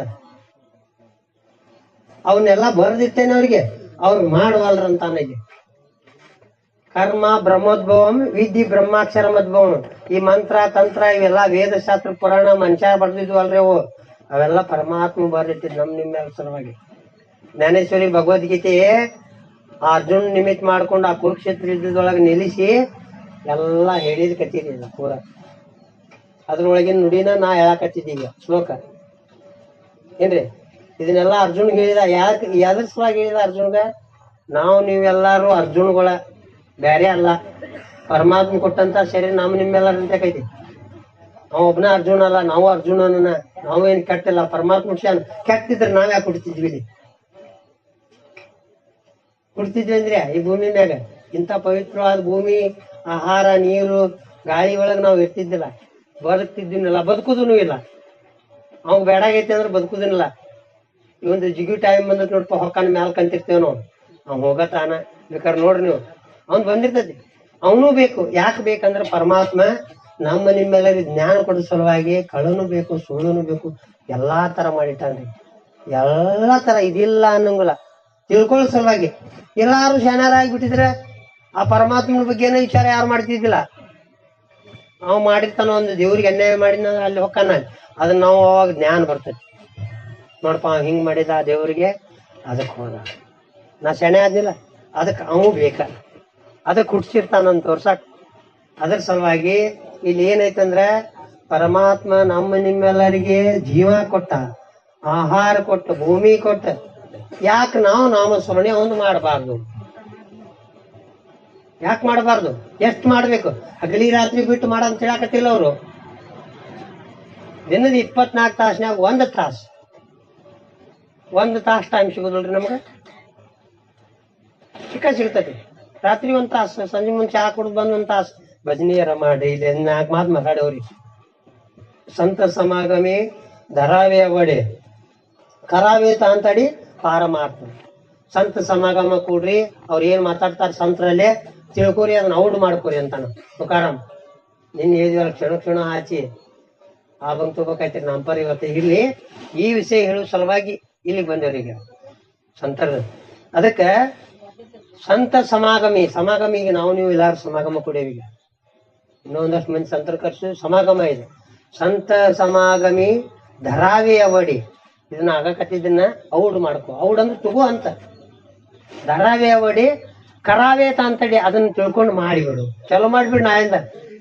ಅವನ್ನೆಲ್ಲ ಬರ್ದಿತ್ತೇನೆ ಅವ್ರಿಗೆ? ಅವ್ರು ಮಾಡುವಲ್ರಂತಾನಿಗೆ ಕರ್ಮ, ಬ್ರಹ್ಮೋದ್ಭವಂ ವಿಧಿ ಬ್ರಹ್ಮಾಕ್ಷರ ಮದ್ಭವಂ ಈ ಮಂತ್ರ, ತಂತ್ರ, ಇವೆಲ್ಲ ವೇದ ಶಾಸ್ತ್ರ ಪುರಾಣ, ಮನುಷ್ಯ ಬರ್ದಿದ್ವು ಅಲ್ರಿ ಅವು. ಅವೆಲ್ಲ ಪರಮಾತ್ಮ ಬರ್ದಿಟ್ಟಿದ್ ನಮ್ ನಿಮ್ಮ ಸಲುವಾಗಿ. ಜ್ಞಾನೇಶ್ವರಿ ಭಗವದ್ಗೀತೆ ಅರ್ಜುನ್ ನಿಮಿತ್ ಮಾಡ್ಕೊಂಡು ಆ ಕುರುಕ್ಷೇತ್ರ ಯುದ್ಧದೊಳಗೆ ನಿಲ್ಲಿಸಿ ಎಲ್ಲ ಹೇಳಿದ ಕತ್ತೀರಿ ಪೂರ. ಅದ್ರೊಳಗಿನ ನುಡಿನ ನಾ ಹೇಳಕತ್ತಿದ್ದೀಗ ಶ್ಲೋಕ. ಏನ್ರಿ? ಇದನ್ನೆಲ್ಲ ಅರ್ಜುನ್ ಹೇಳಿದ, ಯಾಕೆ, ಯಾವ್ದ್ರ ಹೇಳಿದ ಅರ್ಜುನ್ಗ? ನಾವು ನೀವೆಲ್ಲರೂ ಅರ್ಜುನ್ಗಳ ಬೇರೆ ಅಲ್ಲ. ಪರಮಾತ್ಮ ಕೊಟ್ಟಂತ ಶರೀರ ನಮ್ಮ ನಿಮ್ಮೆಲ್ಲರ ನಿಂತಕೈತಿ ನಾವು ಒಬ್ನ ಅರ್ಜುನ ಅಲ್ಲ, ನಾವು ಅರ್ಜುನನ ಏನ್ ಕೆಟ್ಟಿಲ್ಲ, ಪರಮಾತ್ಮ ವಿಷಯ ಕೆಟ್ಟಿದ್ರೆ ನಾವ್ ಯಾಕೆ ಹುಡ್ತಿದ್ವಿ ಇಲ್ಲಿ? ಹುಡ್ತಿದ್ವಿ ಅಂದ್ರೆ ಈ ಭೂಮಿ ಮ್ಯಾಗ ಇಂತ ಪವಿತ್ರವಾದ ಭೂಮಿ, ಆಹಾರ, ನೀರು, ಗಾಳಿ ಒಳಗ ನಾವು ಇರ್ತಿದ್ದಿಲ್ಲ. ಬದುಕ್ತಿದ್ದೀನಿಲ್ಲ ಬದುಕುದೂ ಇಲ್ಲ. ಅವ್ ಬೇಡಾಗೈತಿ ಅಂದ್ರೆ ಬದುಕುದಿಲ್ಲ ಇವೊಂದು ಜಿಗಿ ಟೈಮ್ ಬಂದತ್ ನೋಡಪ್ಪ ಹೊಕ್ಕನ ಮ್ಯಾಲ ಕಂತಿರ್ತೇವ್ ನಾವು. ಅವ್ ಹೋಗತಾನ ಬೇಕಾದ್ರೆ ನೋಡ್ರಿ ನೀವು. ಅವ್ನ್ ಬಂದಿರ್ತೈತಿ. ಅವನು ಬೇಕು. ಯಾಕೆ ಬೇಕಂದ್ರೆ ಪರಮಾತ್ಮ ನಮ್ಮ ನಿಮ್ಮೆಲ್ಲರಿಗೆ ಜ್ಞಾನ ಕೊಡೋ ಸಲುವಾಗಿ ಕಳನು ಬೇಕು ಸುಳ್ಳನು ಬೇಕು, ಎಲ್ಲಾ ತರ ಮಾಡಿಟ್ಟಾನ್ರಿ. ಎಲ್ಲಾ ತರ ಇದಿಲ್ಲ ಅನ್ನಂಗಿಲ್ಲ. ತಿಳ್ಕೊಳ್ಳೋ ಸಲುವಾಗಿ ಎಲ್ಲಾರು ಶಾಣ್ಯರಾಗ್ಬಿಟ್ಟಿದ್ರೆ ಆ ಪರಮಾತ್ಮನ ಬಗ್ಗೆ ಏನೋ ವಿಚಾರ ಯಾರು ಮಾಡ್ತಿದ್ದಿಲ್ಲ. ನಾವು ಮಾಡಿರ್ತಾನ ಒಂದು ದೇವ್ರಿಗೆ ಅನ್ಯಾಯ ಮಾಡಿದ್ನಂದ್ರೆ ಅಲ್ಲಿ ಹೊಕ್ಕಾನ. ಅದನ್ನ ನಾವು ಅವಾಗ ಜ್ಞಾನ ಬರ್ತೈತಿ. ನೋಡಪ್ಪ, ಅವ ಹಿಂಗ್ ಮಾಡಿದ ದೇವ್ರಿಗೆ ಅದಕ್ಕೆ ಹೋದ. ನಾ ಸೆಣೆ ಆದ್ನಿಲ್ಲ. ಅದಕ್ಕೆ ಅವನು ಬೇಕ. ಅದಕ್ಕೆ ಹುಡ್ಸಿರ್ತಾನಂತ ತೋರ್ಸಾಕ ಅದ್ರ ಸಲುವಾಗಿ ಇಲ್ಲಿ ಏನೈತಂದ್ರೆ ಪರಮಾತ್ಮ ನಮ್ಮ ನಿಮ್ಮೆಲ್ಲರಿಗೆ ಜೀವ ಕೊಟ್ಟ, ಆಹಾರ ಕೊಟ್ಟ, ಭೂಮಿ ಕೊಟ್ಟ. ಯಾಕೆ ನಾವು ನಾಮಸ್ಮರಣೆ ಒಂದು ಮಾಡಬಾರ್ದು? ಯಾಕೆ ಮಾಡಬಾರ್ದು? ಎಷ್ಟು ಮಾಡ್ಬೇಕು? ಹಗಲಿ ರಾತ್ರಿ ಬಿಟ್ಟು ಮಾಡ ಅಂತ ಹೇಳಕತ್ತಿಲ್ಲ ಅವರು. ದಿನದ ಇಪ್ಪತ್ನಾಲ್ಕು ತಾಸ್ನ್ಯಾಗ ಒಂದು ತಾಸು. ಒಂದು ತಾಸು ಟೈಮ್ ಸಿಗೋದಿಲ್ರಿ ನಮ್ಗೆ? ಚಿಕ್ಕ ಸಿಗ್ತೈತಿ ರಾತ್ರಿ ಒಂದ್ ತಾಸು, ಸಂಜೆ ಮುಂದೆ ಚಹಾ ಕುಡ್ದು ಬಂದು ಒಂದ್ ತಾಸು. ಭಜನೀಯರ ಮಾಡಿ, ಇಲ್ಲಿ ನಾಲ್ಕು ಮಾತು ಮಾತಾಡೋರಿ ಸಂತ ಸಮಾಗಮಿ, ಧರಾವೆ ಒಡೆ ಕರಾವೆ ತಾಂತಡಿ ಪಾರಮಾರ್ಥ ಸಂತ ಸಮಾಗಮ ಕೂಡ್ರಿ, ಅವ್ರು ಏನ್ ಮಾತಾಡ್ತಾರ ಸಂತರಲ್ಲೇ ತಿಳ್ಕೊರಿ ಅದನ್ನ ಔಡ್ ಮಾಡ್ಕೊರಿ ಅಂತಾನ ತುಕಾರಾಮ್, ನಿನ್ನ ಹೇಳಿದ್ವಲ್ಲ ಕ್ಷಣ ಕ್ಷಣ ಆಚಿ. ಆ ಬಂತು ನಮ್ಮ ಪರ ಇವತ್ತು ಇಲ್ಲಿ ಈ ವಿಷಯ ಹೇಳುವ ಸಲುವಾಗಿ ಇಲ್ಲಿಗೆ ಬಂದೇವ್ರಿ ಈಗ ಸಂತರ ಅದಕ್ಕೆ ಸಂತ ಸಮಾಗಮಿ, ಸಮಾಗಮಿಗೆ ನಾವು ನೀವು ಎಲ್ಲಾರು ಸಮಾಗಮ ಕೊಡೇವೀಗ ಇನ್ನೊಂದಷ್ಟು ಮಂದಿ ಸಂತರ ಖರ್ಚು ಸಮಾಗಮ ಇದೆ. ಸಂತ ಸಮಾಗಮಿ, ಧರಾವಿ ಅವಡಿ. ಇದನ್ನ ಆಗಕತ್ತಿದ್ದನ್ನ ಔಡ್ ಮಾಡ್ಕೊ. ಔಡ್ ಅಂದ್ರೆ ತುಗು ಅಂತ. ಧರಾವಿ ಅವಡಿ ಕರಾವೆ ಅಂತೇಳಿ ಅದನ್ನ ತಿಳ್ಕೊಂಡು ಮಾಡಿಬಿಡು. ಚಲೋ ಮಾಡ್ಬಿಡು ನಾಯಿಂದ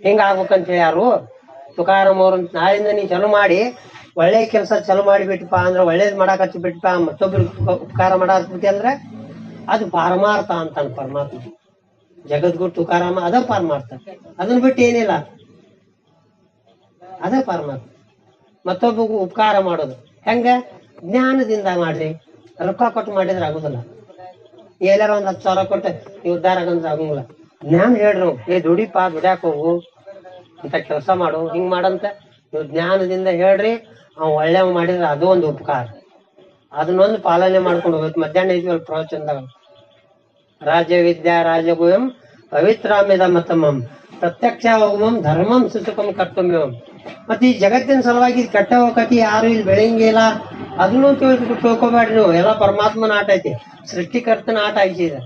ಹಿಂಗ ಆಗ್ಬೇಕಂತ ಹೇಳಿ ಯಾರು ತುಕಾರಾಮ್ ಅವ್ರ ನಾಳಿಂದ ನೀ ಚಲೋ ಮಾಡಿ. ಒಳ್ಳೆ ಕೆಲಸ ಚಲೋ ಮಾಡಿಬಿಟ್ಟಪ್ಪ ಅಂದ್ರೆ ಒಳ್ಳೇದ್ ಮಾಡಕ್ ಹಚ್ಚಿ ಬಿಟ್ಟಪ್ಪ ಮತ್ತೊಬ್ರಿಗೆ ಉಪಕಾರ ಮಾಡಿ ಅಂದ್ರೆ ಅದು ಪಾರಮಾರ್ಥ ಅಂತಾನ ಪರಮಾತ್ಮ. ಜಗದ್ಗುರು ತುಕಾರಾಮ ಅದ ಪರಮಾರ್ಥ. ಅದನ್ನ ಬಿಟ್ಟು ಏನಿಲ್ಲ. ಅದ ಪರಮಾತ್ಮ. ಮತ್ತೊಬ್ಬಗೂ ಉಪಕಾರ ಮಾಡೋದು. ಹೆಂಗ? ಜ್ಞಾನದಿಂದ ಮಾಡ್ರಿ. ರೊಕ್ಕ ಕೊಟ್ಟು ಮಾಡಿದ್ರೆ ಆಗುದಿಲ್ಲ. ಎಲ್ಲಾರ ಒಂದ್ ಹತ್ತು ಸಾವಿರ ಕೊಟ್ಟು ನೀವು ಉದ್ದಾರ ಆಗಂದ್ರೆ ಆಗಂಗಿಲ್ಲ. ಜ್ಞಾನ ಹೇಳ್ರಿ ಏ, ದುಡಿಪ, ದುಡ್ಯಾಕ ಹೋಗು. ಅಂತ ಕೆಲಸ ಮಾಡು. ಹಿಂಗ್ ಮಾಡಂತ ನೀವು ಜ್ಞಾನದಿಂದ ಹೇಳ್ರಿ. ಅವ್ ಒಳ್ಳೆ ಮಾಡಿದ್ರೆ ಅದು ಒಂದು ಉಪಕಾರ. ಅದನ್ನೊಂದು ಪಾಲನೆ ಮಾಡ್ಕೊಂಡು ಹೋಗುತ್ತೆ ಮಧ್ಯಾಹ್ನ ಇದ್ವಲ್ಲ ಪ್ರವಚನದಾಗ. ರಾಜ ವಿದ್ಯಾ ರಾಜಗುಯಂ ಪವಿತ್ರಾಮ್ಯದ ಮತಮಂ. ಪ್ರತ್ಯಕ್ಷ ಹೋಗುಮಂ ಧರ್ಮಂ ಸುಸುಕಂ ಕರ್ತಮ್ಯಂ ಮತ್ತೆ ಈ ಜಗತ್ತಿನ ಸಲುವಾಗಿ ಕೆಟ್ಟ ಹೋಗತಿ ಯಾರು ಇಲ್ಲಿ ಬೆಳೆಯಂಗಿಲ್ಲ ಅದನ್ನು ತಿಳ್ಕೊ ನೀವು. ಎಲ್ಲ ಪರಮಾತ್ಮನ ಆಟ ಐತಿ. ಸೃಷ್ಟಿಕರ್ತನ ಆಟ ಐತಿದೆ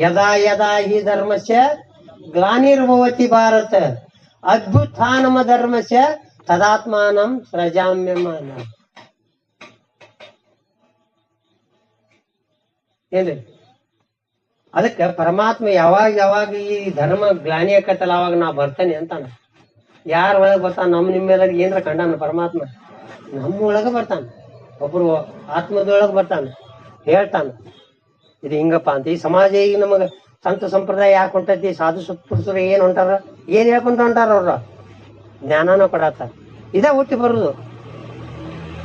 ಯದಾ ಯದಾ ಹಿ ಧರ್ಮಸ್ಯ ಗ್ಲಾನಿರ್ಭವತಿ ಭಾರತ. ಅದ್ಭುತಾನಮ ಧರ್ಮಸ್ಯ ತದಾತ್ಮಾನಂ ಸೃಜಾಮ್ಯಮಾನ. ಏನ್ರಿ ಅದಕ್ಕೆ ಪರಮಾತ್ಮ ಯಾವಾಗ ಯಾವಾಗ ಈ ಧರ್ಮ ಗ್ಲಾನಿ ಆಕತ್ತಲ್ಲ ಅವಾಗ ನಾ ಬರ್ತೇನೆ ಅಂತಾನ ಯಾರ ಒಳಗೆ ಬರ್ತಾನ? ನಮ್ ನಿಮ್ಮೆಲ್ಲ ಏನ್ರ ಕಂಡಾನ ಪರಮಾತ್ಮ. ನಮ್ಮ ಒಳಗ ಬರ್ತಾನ. ಒಬ್ರು ಆತ್ಮದೊಳಗೆ ಬರ್ತಾನ. ಹೇಳ್ತಾನ. ಇದು ಹಿಂಗಪ್ಪ ಅಂತ. ಈ ಸಮಾಜ ಈಗ ನಮಗ ಸಂತ ಸಂಪ್ರದಾಯ ಯಾಕೆ ಹೊಂಟೈತಿ? ಸಾಧು ಸತ್ಪುರುಷರು ಏನ್ ಹೊಂಟಾರ? ಏನ್ ಹೇಳ್ಕೊಂತ ಹೊಂಟಾರ ಅವ್ರ? ಜ್ಞಾನನೂ ಕೊಡತ್ತಾರ ಇದೇ ಹುಟ್ಟಿ ಬರುದು.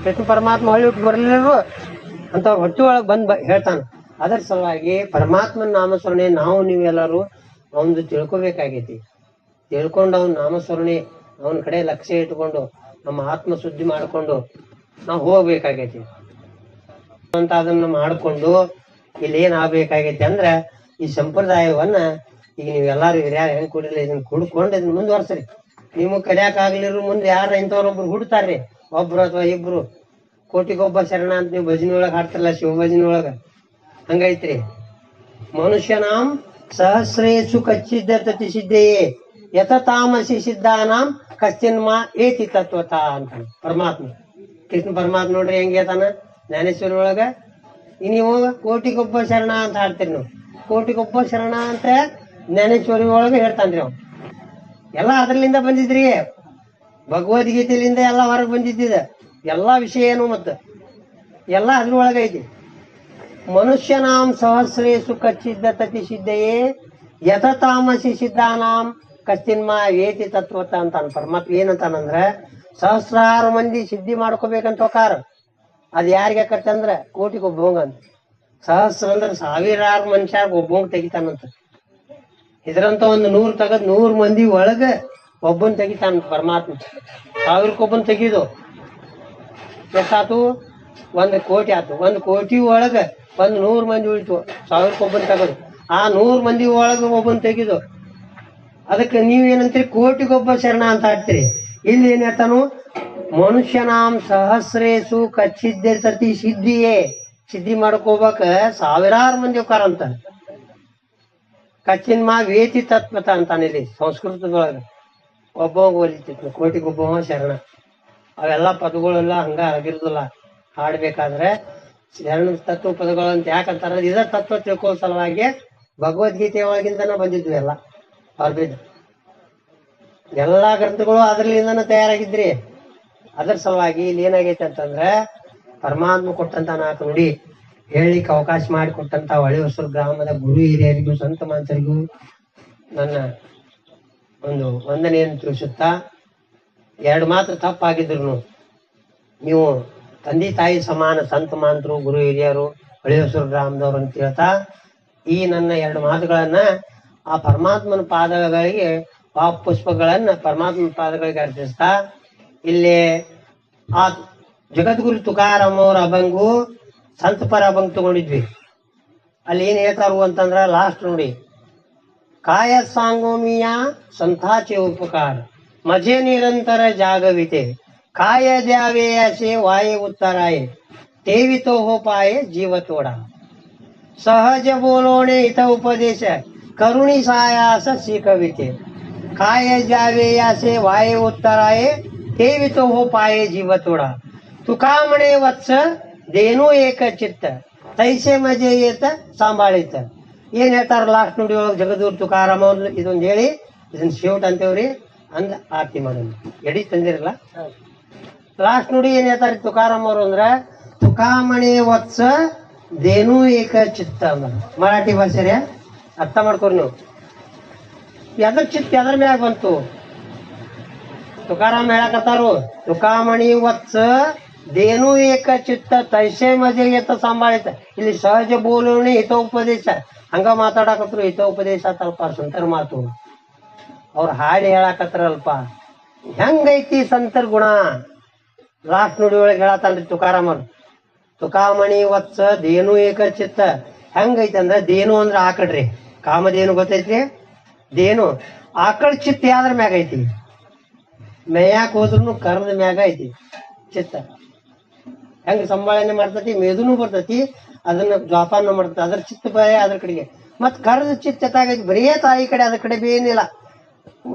ಕೃಷ್ಣ ಪರಮಾತ್ಮ ಹೊಳ್ಳಿ ಹುಟ್ಟಿ ಬರಲಿಲ್ಲರು ಅಂತ ಹೊಟ್ಟಿ ಒಳಗೆ ಬಂದ್ ಹೇಳ್ತಾನ. ಅದರ ಸಲುವಾಗಿ ಪರಮಾತ್ಮನ ನಾಮಸ್ಮರಣೆ ನಾವು ನೀವೆಲ್ಲರೂ ಅವನದು ತಿಳ್ಕೊಬೇಕಾಗೈತಿ. ತಿಳ್ಕೊಂಡು ಅವನ ನಾಮಸ್ಮರಣೆ ಅವನ ಕಡೆ ಲಕ್ಷ್ಯ ಇಟ್ಕೊಂಡು, ನಮ್ಮ ಆತ್ಮ ಶುದ್ಧಿ ಮಾಡ್ಕೊಂಡು ನಾವು ಹೋಗ್ಬೇಕಾಗೈತಿ. ಅಂತ ಅದನ್ನ ಮಾಡ್ಕೊಂಡು ಇಲ್ಲಿ ಏನ್ ಆಗ್ಬೇಕಾಗೈತಿ ಅಂದ್ರ, ಈ ಸಂಪ್ರದಾಯವನ್ನ ಈಗ ನೀವೆಲ್ಲಾರು ಹಿರಿಯರು ಹೆಂಗ್ ಕೊಡಿಲ್ಲ ಇದನ್ನ ಕುಡ್ಕೊಂಡು ಇದನ್ನ ಮುಂದುವರ್ಸ್ರಿ. ನಿಮಗ್ ಕಡಿಯಾಕ ಆಗ್ಲಿರು ಮುಂದೆ ಯಾರ ಇಂಥವ್ರೊಬ್ರು ಹುಡ್ತಾರ್ರಿ? ಒಬ್ರು ಅಥವಾ ಇಬ್ರು? ಕೋಟಿಗೊಬ್ಬ ಶರಣ ಅಂತ ನೀವು ಭಜನೆ ಒಳಗ ಹಾಡ್ತಾರಲ್ಲ ಶಿವ ಭಜನೆ ಒಳಗ. ಹಂಗೈತ್ರಿ. ಮನುಷ್ಯನಾಂ ಸಹಸ್ರೇಶು ಕಚ್ಚಿದ್ದ ತತಿ ಸಿದ್ಧೆಯೇ ಯತ ತಾಮಸಿ ಸಿದ್ಧಾನಾಂ ಮಾ ಏತಿ ತತ್ವತ ಅಂತ ಪರಮಾತ್ಮ. ಕೃಷ್ಣ ಪರಮಾತ್ಮ ನೋಡ್ರಿ ಹೆಂಗ್ ಜ್ಞಾನೇಶ್ವರ ಒಳಗ. ನೀವು ಕೋಟಿಗೊಬ್ಬ ಶರಣ ಅಂತ ಹಾಡ್ತೀರಿ ನೀವು. ಕೋಟಿಗೊಬ್ಬ ಶರಣ ಅಂತ ಜ್ಞಾನೇಶ್ವರಿ ಒಳಗ ಹೇಳ್ತಾನ್ರಿ ಅವ್. ಎಲ್ಲ ಅದ್ರಲಿಂದ ಬಂದಿದ್ರಿ. ಭಗವದ್ಗೀತೆಲಿಂದ ಎಲ್ಲ ಹೊರಗೆ ಬಂದಿದ್ದಿದ. ಎಲ್ಲಾ ವಿಷಯ ಏನು ಮತ್ತ? ಎಲ್ಲ ಅದ್ರೊಳಗ ಐತಿ. ಮನುಷ್ಯನಾಂ ಸಹಸ್ರೇಶು ಕಚ್ಚಿದ್ದ ತತಿ ಸಿದ್ಧಯೇ, ಯಥ ತಾಮಸಿ ಸಿದ್ಧಾನಾಂ ಕಚ್ಚಿನ್ಮ ಏತಿ ತತ್ವತ ಅಂತಾನ ಪರಮಾತ್ಮ. ಏನಂತಾನಂದ್ರ, ಸಹಸ್ರಾರು ಮಂದಿ ಸಿದ್ಧಿ ಮಾಡ್ಕೋಬೇಕಂತ ಹೋಕಾರ ಅದ್ ಯಾರಿಗೆ ಕಟ್ಟಂದ್ರ ಕೋಟಿಗೆ ಒಬ್ಬೊಂಗ ಅಂತ. ಸಹಸ್ರ ಅಂದ್ರೆ ಸಾವಿರಾರು ಮನುಷ್ಯ ಒಬ್ಬವಂಗ ತೆಗಿತಾನಂತ. ಇದ್ರಂತ ಒಂದು ನೂರ್ ತಗದ್ ನೂರ್ ಮಂದಿ ಒಳಗ ಒಬ್ಬನ್ ತೆಗಿತಾನ ಪರಮಾತ್ಮ. ಸಾವಿರಕ್ಕೊಬ್ಬನ್ ತೆಗಿದು. ಎಷ್ಟಾತು ಒಂದು ಕೋಟಿ ಆತು. ಒಂದು ಕೋಟಿ ಒಳಗ ಒಂದ್ ನೂರ್ ಮಂದಿ ಉಳಿತು. ಸಾವಿರಕ್ಕೊಬ್ಬನ್ ತಗೋದು ಆ ನೂರ್ ಮಂದಿ ಒಳಗ ಒಬ್ಬನ್ ತೆಗಿದು, ಅದಕ್ಕೆ ನೀವ್ ಏನಂತೀರಿ ಕೋಟಿಗೊಬ್ಬ ಶರಣ ಅಂತ ಆಡ್ತೀರಿ ಇಲ್ಲಿ ಏನ್ ಹೇಳ್ತಾನು? ಮನುಷ್ಯನಾಂ ಸಹಸ್ರೇಸು ಕಚ್ಚಿದ್ದೆ ಸತಿ ಸಿದ್ಧಿಯೇ. ಸಿದ್ಧಿ ಮಾಡ್ಕೋಬೇಕ ಸಾವಿರಾರು ಮಂದಿ ಹೋಕಾರ ಅಂತ ಕಚ್ಚಿನ ಮಾ ವೇತಿ ತತ್ವತ ಅಂತಾನೆ ಇಲ್ಲಿ ಸಂಸ್ಕೃತದೊಳಗ. ಒಬ್ಬ ಒಲಿತಿತ್ತು ಕೋಟಿಗೊಬ್ಬ ಶರಣ. ಅವೆಲ್ಲ ಪದಗಳೆಲ್ಲ ಹಂಗ ಆಗಿರುದಿಲ್ಲ ಹಾಡ್ಬೇಕಾದ್ರೆ ಶರಣ ತತ್ವ ಪದಗಳು ಅಂತ ಯಾಕಂತಾರ, ಇದ ತತ್ವ ತಿಳ್ಕೋ ಸಲುವಾಗಿ ಭಗವದ್ಗೀತೆ ಒಳಗಿಂದನ ಬಂದಿದ್ವಿ ಎಲ್ಲ. ಬಿದ್ದು. ಎಲ್ಲಾ ಗ್ರಂಥಗಳು ಅದರಲ್ಲಿಂದನ ತಯಾರಾಗಿದ್ರಿ. ಅದ್ರ ಸಲುವಾಗಿ ಇಲ್ಲಿ ಏನಾಗೈತೆ ಅಂತಂದ್ರೆ, ಪರಮಾತ್ಮ ಕೊಟ್ಟಂತ ನಾಲ್ಕು ನುಡಿ ಹೇಳಿಕ್ ಅವಕಾಶ ಮಾಡಿ ಕೊಟ್ಟಂತ ಹೊಸ ಗ್ರಾಮದ ಗುರು ಹಿರಿಯರಿಗೂ ಸ್ವಂತ ಮಾಂತರಿಗೂ ನನ್ನ ಒಂದು ವಂದನೆಯನ್ನು ತಿಳಿಸುತ್ತಾ, ಎರಡು ಮಾತ್ರ ತಪ್ಪಾಗಿದ್ರು. ನೀವು ತಂದೆ ತಾಯಿ ಸಮಾನ ಸಂತ ಮಾಂತರು ಗುರು ಹಿರಿಯರು ಹಳಿಯಸೂರು ಗ್ರಾಮದವ್ರು ಅಂತ ಹೇಳ್ತಾ ಈ ನನ್ನ ಎರಡು ಮಾತುಗಳನ್ನ ಆ ಪರಮಾತ್ಮನ ಪಾದಗಳಿಗೆ, ಆ ಪುಷ್ಪಗಳನ್ನ ಪರಮಾತ್ಮನ ಪಾದಗಳಿಗೆ ಅರ್ಪಿಸ್ತಾ, ಇಲ್ಲಿ ಆ ಜಗದ್ಗುರು ತುಕಾರಾಮವ್ರ ಅವ್ರ ಅಭಂಗು ಸಂತ ಪರ ಅಭಂಗ್ ತಗೊಂಡಿದ್ವಿ. ಅಲ್ಲಿ ಏನ್ ಹೇಳ್ತಾರು ಅಂತಂದ್ರ ಲಾಸ್ಟ್ ನೋಡಿ, ಕಾಯ ಸಾಂಗೋಮಿಯ ಸಂತಾಚೆ ಉಪಕಾರ, ಮಜೆ ನಿರಂತರ ಜಾಗವಿದೆ काय द्यावे असे वाये उत्तराये तेवी तो हो पाये जीव तोडा सहज बोलवणे इथं उपदेश करुणी सायास शिकविते काय द्यावे असे वाये उत्तराये तेवी तो हो पाये जीव तोडा तुका म्हणे वत्स देणू एक चित्त ತೈಸೆ ಮಜೆ ಏತ ಸಾಂಬಾಳಿತ ಏನ್ ಹೇಳ್ತಾರ ಲಾಸ್ಟ್ ನುಡಿ ಒಳಗೆ ಜಗದೂರ್ ತುಕಾರಾಮ ಅವ್ರು ಇದೊಂದ್ ಹೇಳಿ ಇದನ್ನ ಶಿವಟ್ ಅಂತೇವ್ರಿ ಅಂದ್ ಆರತಿ ಮಾಡೋಣ ಎಡಿ ತಂದಿರಲ್ಲ ಲಾಸ್ಟ್ ನೋಡಿ ಏನ್ ಹೇಳ್ತಾರೆ ತುಕಾರಾಮ್ ಅವರು ಅಂದ್ರ, ತುಕಾಮಣಿ ವತ್ಸ ದೇನು ಏಕ ಚಿತ್ತ ಮರಾಠಿ ಭಾಷೆ ಅರ್ಥ ಮಾಡ್ಕೊರಿ ನೀವು. ಎದ್ರ ಚಿತ್ತ ಎದ್ರ ಮ್ಯಾಗ ಬಂತು? ತುಕಾರಾಮ್ ಹೇಳಕತ್ತಾರು, ತುಕಾಮಣಿ ವತ್ಸ ದೇನು ಏಕ ಚಿತ್ತ, ತೈಸೆ ಮಜೆ ಎತ್ತ ಸಂಭಾಳಿತ ಇಲ್ಲಿ ಸಹಜ ಬೋಲೋಣಿ ಹಿತೋಪದೇಶ. ಹಂಗ ಮಾತಾಡಕತ್ರು, ಹಿತೋಪದೇಶ ತಲ್ಪ ಸಂತರ ಮಾತು. ಅವ್ರ ಹಾಡಿ ಹೇಳಕತ್ರಲ್ಪ ಹೆಂಗೈತಿ ಸಂತರ ಗುಣ? ಲಾಸ್ಟ್ ನುಡಿ ಒಳಗೆ ಹೇಳತ್ತಲ್ರಿ ತುಕಾರಾಮರು. ತುಕಾಮಣಿ ವತ್ಸ ದೇನು ಏಕ ಚಿತ್ತ. ಹೆಂಗೈತಿ ಅಂದ್ರ ದೇನು ಅಂದ್ರ ಆಕಡ್ರಿ ಕಾಮಧೇನು ಗೊತ್ತೈತ್ರಿ? ದೇನು ಆಕಳ ಚಿತ್ತ ಯಾವ್ದ್ರ ಮ್ಯಾಗ ಐತಿ? ಮೇಯಾಕ್ ಹೋದ್ರು ಕರ್ದ ಮ್ಯಾಗ ಐತಿ ಚಿತ್ತ. ಹೆಂಗ್ ಸಂಭಾಳನೆ ಮಾಡ್ತತಿ? ಮೇದುನು ಬರ್ತತಿ, ಅದನ್ನ ಜೋಪಾನ ಮಾಡ್ತತಿ, ಅದ್ರ ಚಿತ್ತ ಬಾಯ ಅದ್ರ ಕಡೆಗೆ. ಮತ್ ಕರ್ದ ಚಿತ್ತ ಎತ್ತಾಗೈತಿ ಬರೀ ತಾಯಿ ಕಡೆ ಅದ್ರ ಕಡೆ ಬೇನಿಲ್ಲ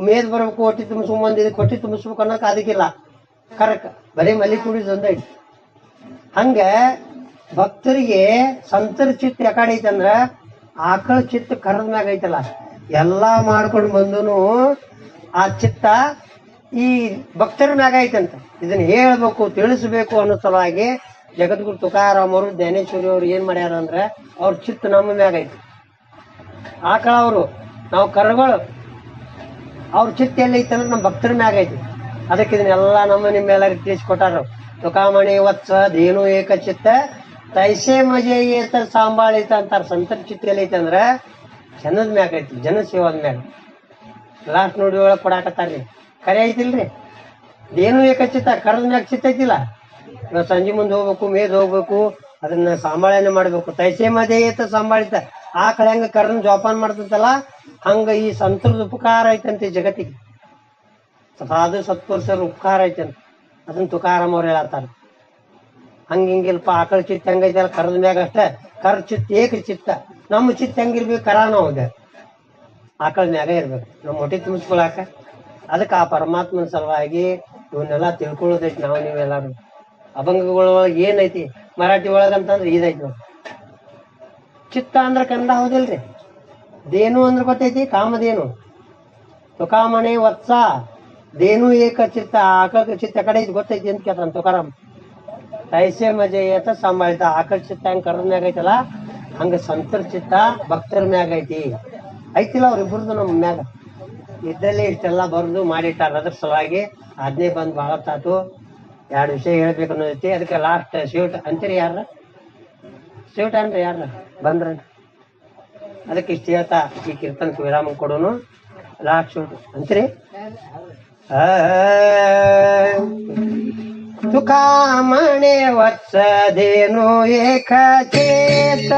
ಮೇದ್ ಬರ್ಬೇಕು, ಹೊಟ್ಟಿ ತುಂಬಿಸ್ಕೊಂಡ್ ಬಂದಿದೆ ಕೊಟ್ಟಿ ತುಂಬಿಸ್ಬೇಕು ಅನ್ನೋಕೆ ಅದಕ್ಕಿಲ್ಲ. ಕರಕ್. ಬರೀ ಮಲ್ಲಿ ಕುಡಿದ್ ಒಂದೈತಿ ಹಂಗ ಭಕ್ತರಿಗೆ ಸಂತರ ಚಿತ್ತ ಯಾಕಡೆ ಅಂದ್ರ ಆಕಳ ಚಿತ್ತ ಕರ್ದ ಮ್ಯಾಗ ಐತಲ್ಲ, ಎಲ್ಲಾ ಮಾಡ್ಕೊಂಡು ಬಂದನು ಆ ಚಿತ್ತ ಈ ಭಕ್ತರ ಮ್ಯಾಗ ಐತಂತ. ಇದನ್ನ ಹೇಳ್ಬೇಕು, ತಿಳಿಸ್ಬೇಕು ಅನ್ನೋ ಸಲುವಾಗಿ ಜಗದ್ಗುರು ತುಕಾರಾಮ್ ಅವರು ಜ್ಞಾನೇಶ್ವರಿ ಅವ್ರು ಏನ್ ಮಾಡ್ಯಾರ ಅಂದ್ರ ಅವ್ರ ಚಿತ್ತ ನಮ್ಮ ಮ್ಯಾಗ ಐತಿ. ಆಕಳ ಅವರು, ನಾವು ಕರುಗಳು ಅವ್ರ ಚಿತ್ತ ಎಲ್ಲ ಐತಂದ್ರೆ ನಮ್ಮ ಭಕ್ತರ ಮ್ಯಾಗ ಐತಿ. ಅದಕ್ಕೆ ಇದನ್ನೆಲ್ಲ ನಮ್ಮ ನಿಮ್ಮ ಎಲ್ಲರಿಗೆ ತಿಳಿಸ್ಕೊಟ್ಟಾರ. ತುಕಾಮಣಿ ವತ್ಸ ಧೇನು ಏಕ ಚಿತ್ತ ತೈಸೆ ಮಜೆ ಏತ ಸಾಂಬಾಳಿತ ಅಂತಾರ ಸಂತರ ಚಿತ್ರ ಐತೆ ಅಂದ್ರ ಜನದ ಮ್ಯಾಗ ಐತಿ, ಜನ ಸೇವಾದ ಮ್ಯಾಗ. ಲಾಸ್ಟ್ ನೋಡಿ ಒಳಗೆ ಕೊಡಾಕತ್ತಾರ್ರಿ ಕರೆ ಐತಿಲ್ರಿ? ಏನು ಏಕಚಿತ್ತ, ಕರದ ಮ್ಯಾಗ ಚಿತ್ತ ಐತಿಲ್ಲ. ನಾವು ಸಂಜೆ ಮುಂದೆ ಹೋಗ್ಬೇಕು, ಮೇದ್ ಹೋಗ್ಬೇಕು, ಅದನ್ನ ಸಂಭಾಳನೆ ಮಾಡ್ಬೇಕು. ತೈಸೆ ಮಜೆ ಏತ ಸಾಂಬಾಳಿತ ಆ ಕಡೆ ಹಂಗ ಕರ್ನ ಜೋಪಾನ ಮಾಡ್ತಂತಲ್ಲ, ಹಂಗ ಈ ಸಂತರದ ಉಪಕಾರ ಐತಂತೆ ಜಗತ್ತಿಗೆ. ಸಾಧು ಸತ್ಪುರುಷರ ಉಪಕಾರ ಐತಂತ ಅದನ್ನ ತುಕಾರಾಮ್ ಅವ್ರು ಹೇಳತ್ತಾರ. ಹಂಗ ಹಿಂಗಿಲ್ಪ ಆಕಳ ಚಿತ್ತ ಹೆಂಗೈತಲ್ಲ, ಕರದ ಮ್ಯಾಗ ಅಷ್ಟ. ಕರ್ ಚಿತ್ತ ಏಕ ಚಿತ್ತ. ನಮ್ಮ ಚಿತ್ತ ಹೆಂಗಿರ್ಬೇಕು, ಕರಾನ ಹೌದ. ಆಕಳ ಮ್ಯಾಗ ಇರ್ಬೇಕು. ನಮ್ಮ ಹೊಟ್ಟೆ ತುಂಬಿಸ್ಕೊಳಕ. ಅದಕ್ಕೆ ಆ ಪರಮಾತ್ಮನ ಸಲುವಾಗಿ ಇವನ್ನೆಲ್ಲ ತಿಳ್ಕೊಳ್ಳೋದೈತಿ ನಾವು ನೀವೆಲ್ಲಾರು. ಅಭಂಗಗಳೊಳಗೆ ಏನೈತಿ? ಮರಾಠಿ ಒಳಗಂತಂದ್ರೆ ಇದೈತಿ ನೋಡಿ. ಚಿತ್ತ ಅಂದ್ರೆ ಕನ್ನಡ ಹೌದಿಲ್ರಿ? ದೇನು ಅಂದ್ರೆ ಗೊತ್ತೈತಿ? ಕಾಮದೇನು? ತುಕಾಮಣೆ ವತ್ಸ. ದೇನು ಏಕಚಿತ್ತ ಚಿತ್ತ ಕಡೆ ಇದು ಗೊತ್ತೈತಿ ಅಂತ ಕೇಳ್ತಾನ ತುಕಾರಾಮ್? ತೈಸೆ ಮಜೆ ಏತ ಸಂಭಾಳಿತ ಆಕಳ ಚಿತ್ತ ಹೆಂಗ್ ಕರ್ದ ಮ್ಯಾಗ ಐತಲ್ಲ? ಹಂಗ ಸಂತರ ಚಿತ್ತ ಭಕ್ತರ ಮ್ಯಾಗ ಐತಿ. ಐತಿಲ್ಲ ಅವ್ರಿಬ್ರದ್ದು ನಮ್ಮ ಮ್ಯಾಗ. ಇದ್ದಲ್ಲಿ ಇಷ್ಟೆಲ್ಲ ಬರೆದು ಮಾಡಿಟ್ಟಾರ ಅದ್ರ ಸಲುವಾಗಿ ಅದ್ನೇ ಬಂದು ಭಾಳ ತಾತು. ಎರಡು ವಿಷಯ ಹೇಳ್ಬೇಕು ಅನ್ನೋದೈತಿ ಅದಕ್ಕೆ ಲಾಸ್ಟ್ ಶಿವಟ್ ಅಂತೀರಿ ಯಾರ ಶಿವಟ್ ಅನ್ರಿ ಯಾರ ಬಂದ್ರ ಅದಕ್ಕೆ ಇಷ್ಟ ಹೇಳ್ತಾ ಈ ಕೀರ್ತನಕ್ಕೆ ವಿರಾಮ ಕೊಡೋನು. ಲಾಸ್ಟ್ ಶಿವಟ್ ಅಂತೀರಿ? तुका म्हणे वत्स देनो एक चेत.